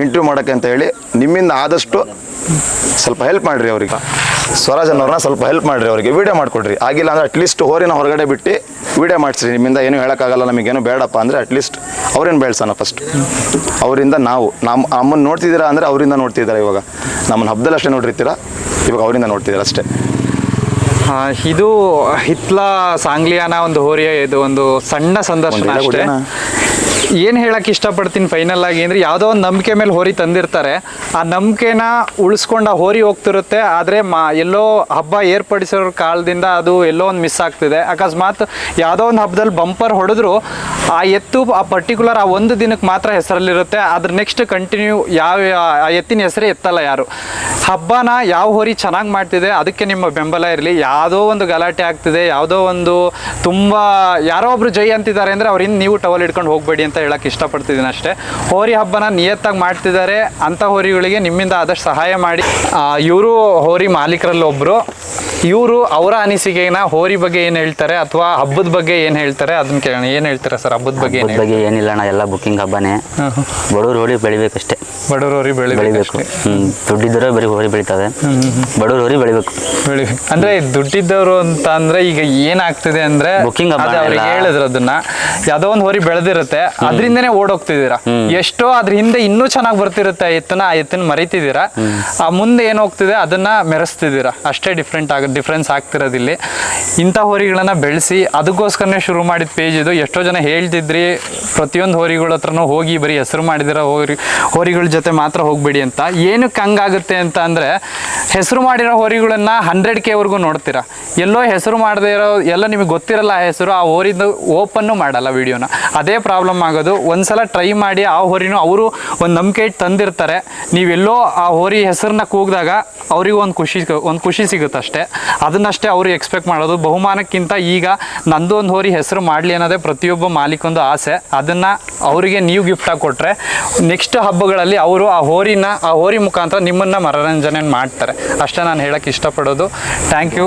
ಇಂಟರ್ವ್ಯೂ ಮಾಡೋಕ್ಕೆ ಅಂತ ಹೇಳಿ ನಿಮ್ಮಿಂದ ಆದಷ್ಟು ಸ್ವಲ್ಪ ಹೆಲ್ಪ್ ಮಾಡಿರಿ ಅವ್ರಿಗೆ. ಸ್ವರಾಜ್ ಅನ್ನೋರನ್ನ ಸ್ವಲ್ಪ ಹೆಲ್ಪ್ ಮಾಡಿರಿ ಅವರಿಗೆ. ವಿಡಿಯೋ ಮಾಡಿಕೊಡ್ರಿ. ಆಗಿಲ್ಲ ಅಂದರೆ ಅಟ್ಲೀಸ್ಟ್ ಹೋರಿನ ಹೊರಗಡೆ ಬಿಟ್ಟು ವಿಡಿಯೋ ಮಾಡಿಸ್ರಿ. ನಿಮ್ಮಿಂದ ಏನು ಹೇಳೋಕ್ಕಾಗಲ್ಲ, ನಮಗೇನು ಬೇಡಪ್ಪ ಅಂದರೆ ಅಟ್ಲೀಸ್ಟ್ ಅವ್ರೇನು ಬೆಳೆಸೋಣ ಫಸ್ಟ್ ಅವರಿಂದ ನಾವು ನಮ್ಮ ಅಮ್ಮನ್ನು ನೋಡ್ತಿದ್ದೀರಾ ಅಂದರೆ ಅವರಿಂದ ನೋಡ್ತಿದ್ದಾರೆ ಇವಾಗ. ನಮ್ಮನ್ನು ಹಬ್ಬದಲ್ಲಿ ಅಷ್ಟೇ ನೋಡಿರ್ತೀರಾ ಇವಾಗ ಅವರಿಂದ ನೋಡ್ತಿದ್ದೀರ ಅಷ್ಟೇ. ಇದು ಹಿತ್ಲ ಸಾಂಗ್ಲಿಯಾನ ಒಂದು ಹೋರಿಯ ಇದು ಒಂದು ಸಣ್ಣ ಸಂದರ್ಶನ ಅಷ್ಟೇ. ಏನು ಏನ್ ಹೇಳಕ್ ಇಷ್ಟಪಡ್ತೀನಿ ಫೈನಲ್ ಆಗಿ ಅಂದರೆ ಯಾವುದೋ ಒಂದು ನಂಬಿಕೆ ಮೇಲೆ ಹೋರಿ ತಂದಿರ್ತಾರೆ. ಆ ನಂಬಿಕೆನ ಉಳಿಸ್ಕೊಂಡು ಆ ಹೋರಿ ಹೋಗ್ತಿರುತ್ತೆ ಆದ್ರೆ ಮಾ ಎಲ್ಲೋ ಹಬ್ಬ ಏರ್ಪಡಿಸಿರೋ ಕಾಲದಿಂದ ಅದು ಎಲ್ಲೋ ಒಂದು ಮಿಸ್ ಆಗ್ತಿದೆ. ಅಕಸ್ಮಾತ್ ಯಾವುದೋ ಒಂದು ಹಬ್ಬದಲ್ಲಿ ಬಂಪರ್ ಹೊಡೆದ್ರು ಆ ಎತ್ತು ಆ ಪರ್ಟಿಕ್ಯುಲರ್ ಆ ಒಂದು ದಿನಕ್ಕೆ ಮಾತ್ರ ಹೆಸರಲ್ಲಿರುತ್ತೆ. ಅದ್ರ ನೆಕ್ಸ್ಟ್ ಕಂಟಿನ್ಯೂ ಯಾವ ಆ ಎತ್ತಿನ ಹೆಸರೇ ಎತ್ತಲ್ಲ ಯಾರು. ಹಬ್ಬನ ಯಾವ ಹೋರಿ ಚೆನ್ನಾಗಿ ಮಾಡ್ತಿದೆ ಅದಕ್ಕೆ ನಿಮ್ಮ ಬೆಂಬಲ ಇರಲಿ. ಯಾವುದೋ ಒಂದು ಗಲಾಟೆ ಆಗ್ತಿದೆ, ಯಾವುದೋ ಒಂದು ತುಂಬ ಯಾರೋ ಒಬ್ರು ಜೈ ಅಂತಿದ್ದಾರೆ ಅಂದರೆ ಅವ್ರಿಂದ ನೀವು ಟವಲ್ ಹಿಡ್ಕೊಂಡು ಹೋಗಬೇಡಿ ಅಂತ ಹೇಳಕ್ಕೆ ಇಷ್ಟಪಡ್ತಿದ್ದೀನಿ ಅಷ್ಟೇ. ಹೋರಿ ಹಬ್ಬನ ನಿಯತ್ತಾಗಿ ಮಾಡ್ತಿದ್ದಾರೆ ಅಂಥ ಹೋರಿಗಳಿಗೆ ನಿಮ್ಮಿಂದ ಆದಷ್ಟು ಸಹಾಯ ಮಾಡಿ. ಇವರು ಹೋರಿ ಮಾಲೀಕರಲ್ಲಿ ಒಬ್ಬರು ಇವರು ಅವರ ಅನಿಸಿಕೆನ ಹೋರಿ ಬಗ್ಗೆ ಏನು ಹೇಳ್ತಾರೆ ಅಥವಾ ಹಬ್ಬದ ಬಗ್ಗೆ ಏನು ಹೇಳ್ತಾರೆ? ಅದನ್ನ ಕೇಳೋಣ. ಏನು ಹೇಳ್ತಾರೆ ಸರ್? ಹಬ್ಬದ ಬಗ್ಗೆ ಏನು ಬಗ್ಗೆ ಏನಿಲ್ಲ ಅಣ್ಣ ಎಲ್ಲ ಬುಕ್ಕಿಂಗ್ ಹಬ್ಬನೇ. ಬಡವ್ರು ಹೋರಿ ಬೆಳಿಬೇಕಷ್ಟೇ. ಬಡವರು ಹೋರಿ ಬೆಳಿಬೇಕು ಬೆಳಿಬೇಕು. ಹ್ಮ್ ದುಡ್ಡಿದ್ರೆ ಬರೀ ಹೋರಿ ಬೆಳಿತಾವೆ. ಬಡವ್ರು ಹೋರಿ ಬೆಳಿಬೇಕು. ಬೆಳಿ ಅಂದ್ರೆ ದುಡ್ಡಿದ್ದವರು ಅಂತ ಅಂದ್ರೆ ಈಗ ಏನಾಗ್ತಿದೆ ಅಂದ್ರೆ ಬುಕಿಂಗ್ ಹಬ್ಬ ಅದೇ ಅವ್ರಿಗೆ ಎಲ್ಲ. ಹೇಳಿದ್ರು ಅದನ್ನ. ಯಾವ್ದೋ ಒಂದು ಹೋರಿ ಬೆಳೆದಿರುತ್ತೆ. ಅದರಿಂದನೇ ಓಡೋಗ್ತಿದ್ದೀರಾ? ಎಷ್ಟೋ ಅದ್ರ ಹಿಂದೆ ಇನ್ನೂ ಚೆನ್ನಾಗಿ ಬರ್ತಿರುತ್ತೆ ಆ ಎತ್ತನ ಆ ಎತ್ತನ ಮರಿತಿದ್ದೀರಾ? ಆ ಮುಂದೆ ಏನ್ ಹೋಗ್ತಿದೆ? ಅದನ್ನ ಮೆರೆಸ್ತಿದ್ದೀರಾ? ಅಷ್ಟೇ ಡಿಫ್ರೆಂಟ್ ಆಗ ಡಿಫ್ರೆನ್ಸ್ ಆಗ್ತಿರೋದಿಲ್ಲಿ. ಇಂಥ ಹೋರಿಗಳನ್ನು ಬೆಳೆಸಿ ಅದಕ್ಕೋಸ್ಕರನೇ ಶುರು ಮಾಡಿದ ಪೇಜ್ ಇದು. ಎಷ್ಟೋ ಜನ ಹೇಳ್ತಿದ್ರಿ, ಪ್ರತಿಯೊಂದು ಹೋರಿಗಳ ಹತ್ರನೂ ಹೋಗಿ ಬರೀ ಹೆಸರು ಮಾಡಿದಿರೋ ಹೋರಿ, ಹೋರಿಗಳ ಜೊತೆ ಮಾತ್ರ ಹೋಗಬೇಡಿ ಅಂತ. ಏನಕ್ಕೆ ಹಂಗಾಗುತ್ತೆ ಅಂತ ಅಂದರೆ, ಹೆಸರು ಮಾಡಿರೋ ಹೋರಿಗಳನ್ನು ಹಂಡ್ರೆಡ್ ಕೆವರೆಗೂ ನೋಡ್ತೀರಾ. ಎಲ್ಲೋ ಹೆಸರು ಮಾಡದೇ ಇರೋ, ಎಲ್ಲ ನಿಮಗೆ ಗೊತ್ತಿರಲ್ಲ ಆ ಹೆಸರು, ಆ ಹೋರಿದು ಓಪನ್ನು ಮಾಡಲ್ಲ ವಿಡಿಯೋನ ಅದೇ ಪ್ರಾಬ್ಲಮ್ ಆಗೋದು. ಒಂದ್ಸಲ ಟ್ರೈ ಮಾಡಿ ಆ ಹೋರಿನೂ ಅವರು ಒಂದು ನಂಬಿಕೆ ಇಟ್ಟು ತಂದಿರ್ತಾರೆ. ನೀವೆಲ್ಲೋ ಆ ಹೋರಿ ಹೆಸರನ್ನ ಕೂಗಿದಾಗ ಅವರಿಗೂ ಒಂದು ಖುಷಿ ಒಂದು ಖುಷಿ ಸಿಗುತ್ತೆ ಅಷ್ಟೇ ಅದನ್ನಷ್ಟೇ ಅವರು ಎಕ್ಸ್ಪೆಕ್ಟ್ ಮಾಡೋದು. ಬಹುಮಾನಕ್ಕಿಂತ ಈಗ ನಂದು ಒಂದು ಹೋರಿ ಹೆಸರು ಮಾಡಲಿ ಅನ್ನೋದೇ ಪ್ರತಿಯೊಬ್ಬ ಮಾಲೀಕೊಂದು ಆಸೆ. ಅದನ್ನು ಅವರಿಗೆ ನೀವು ಗಿಫ್ಟಾಗಿ ಕೊಟ್ಟರೆ ನೆಕ್ಸ್ಟ್ ಹಬ್ಬಗಳಲ್ಲಿ ಅವರು ಆ ಹೋರಿನ, ಆ ಹೋರಿ ಮುಖಾಂತರ ನಿಮ್ಮನ್ನು ಮನರಂಜನೆ ಮಾಡ್ತಾರೆ. ಅಷ್ಟೇ ನಾನು ಹೇಳೋಕ್ಕೆ ಇಷ್ಟಪಡೋದು. Thank you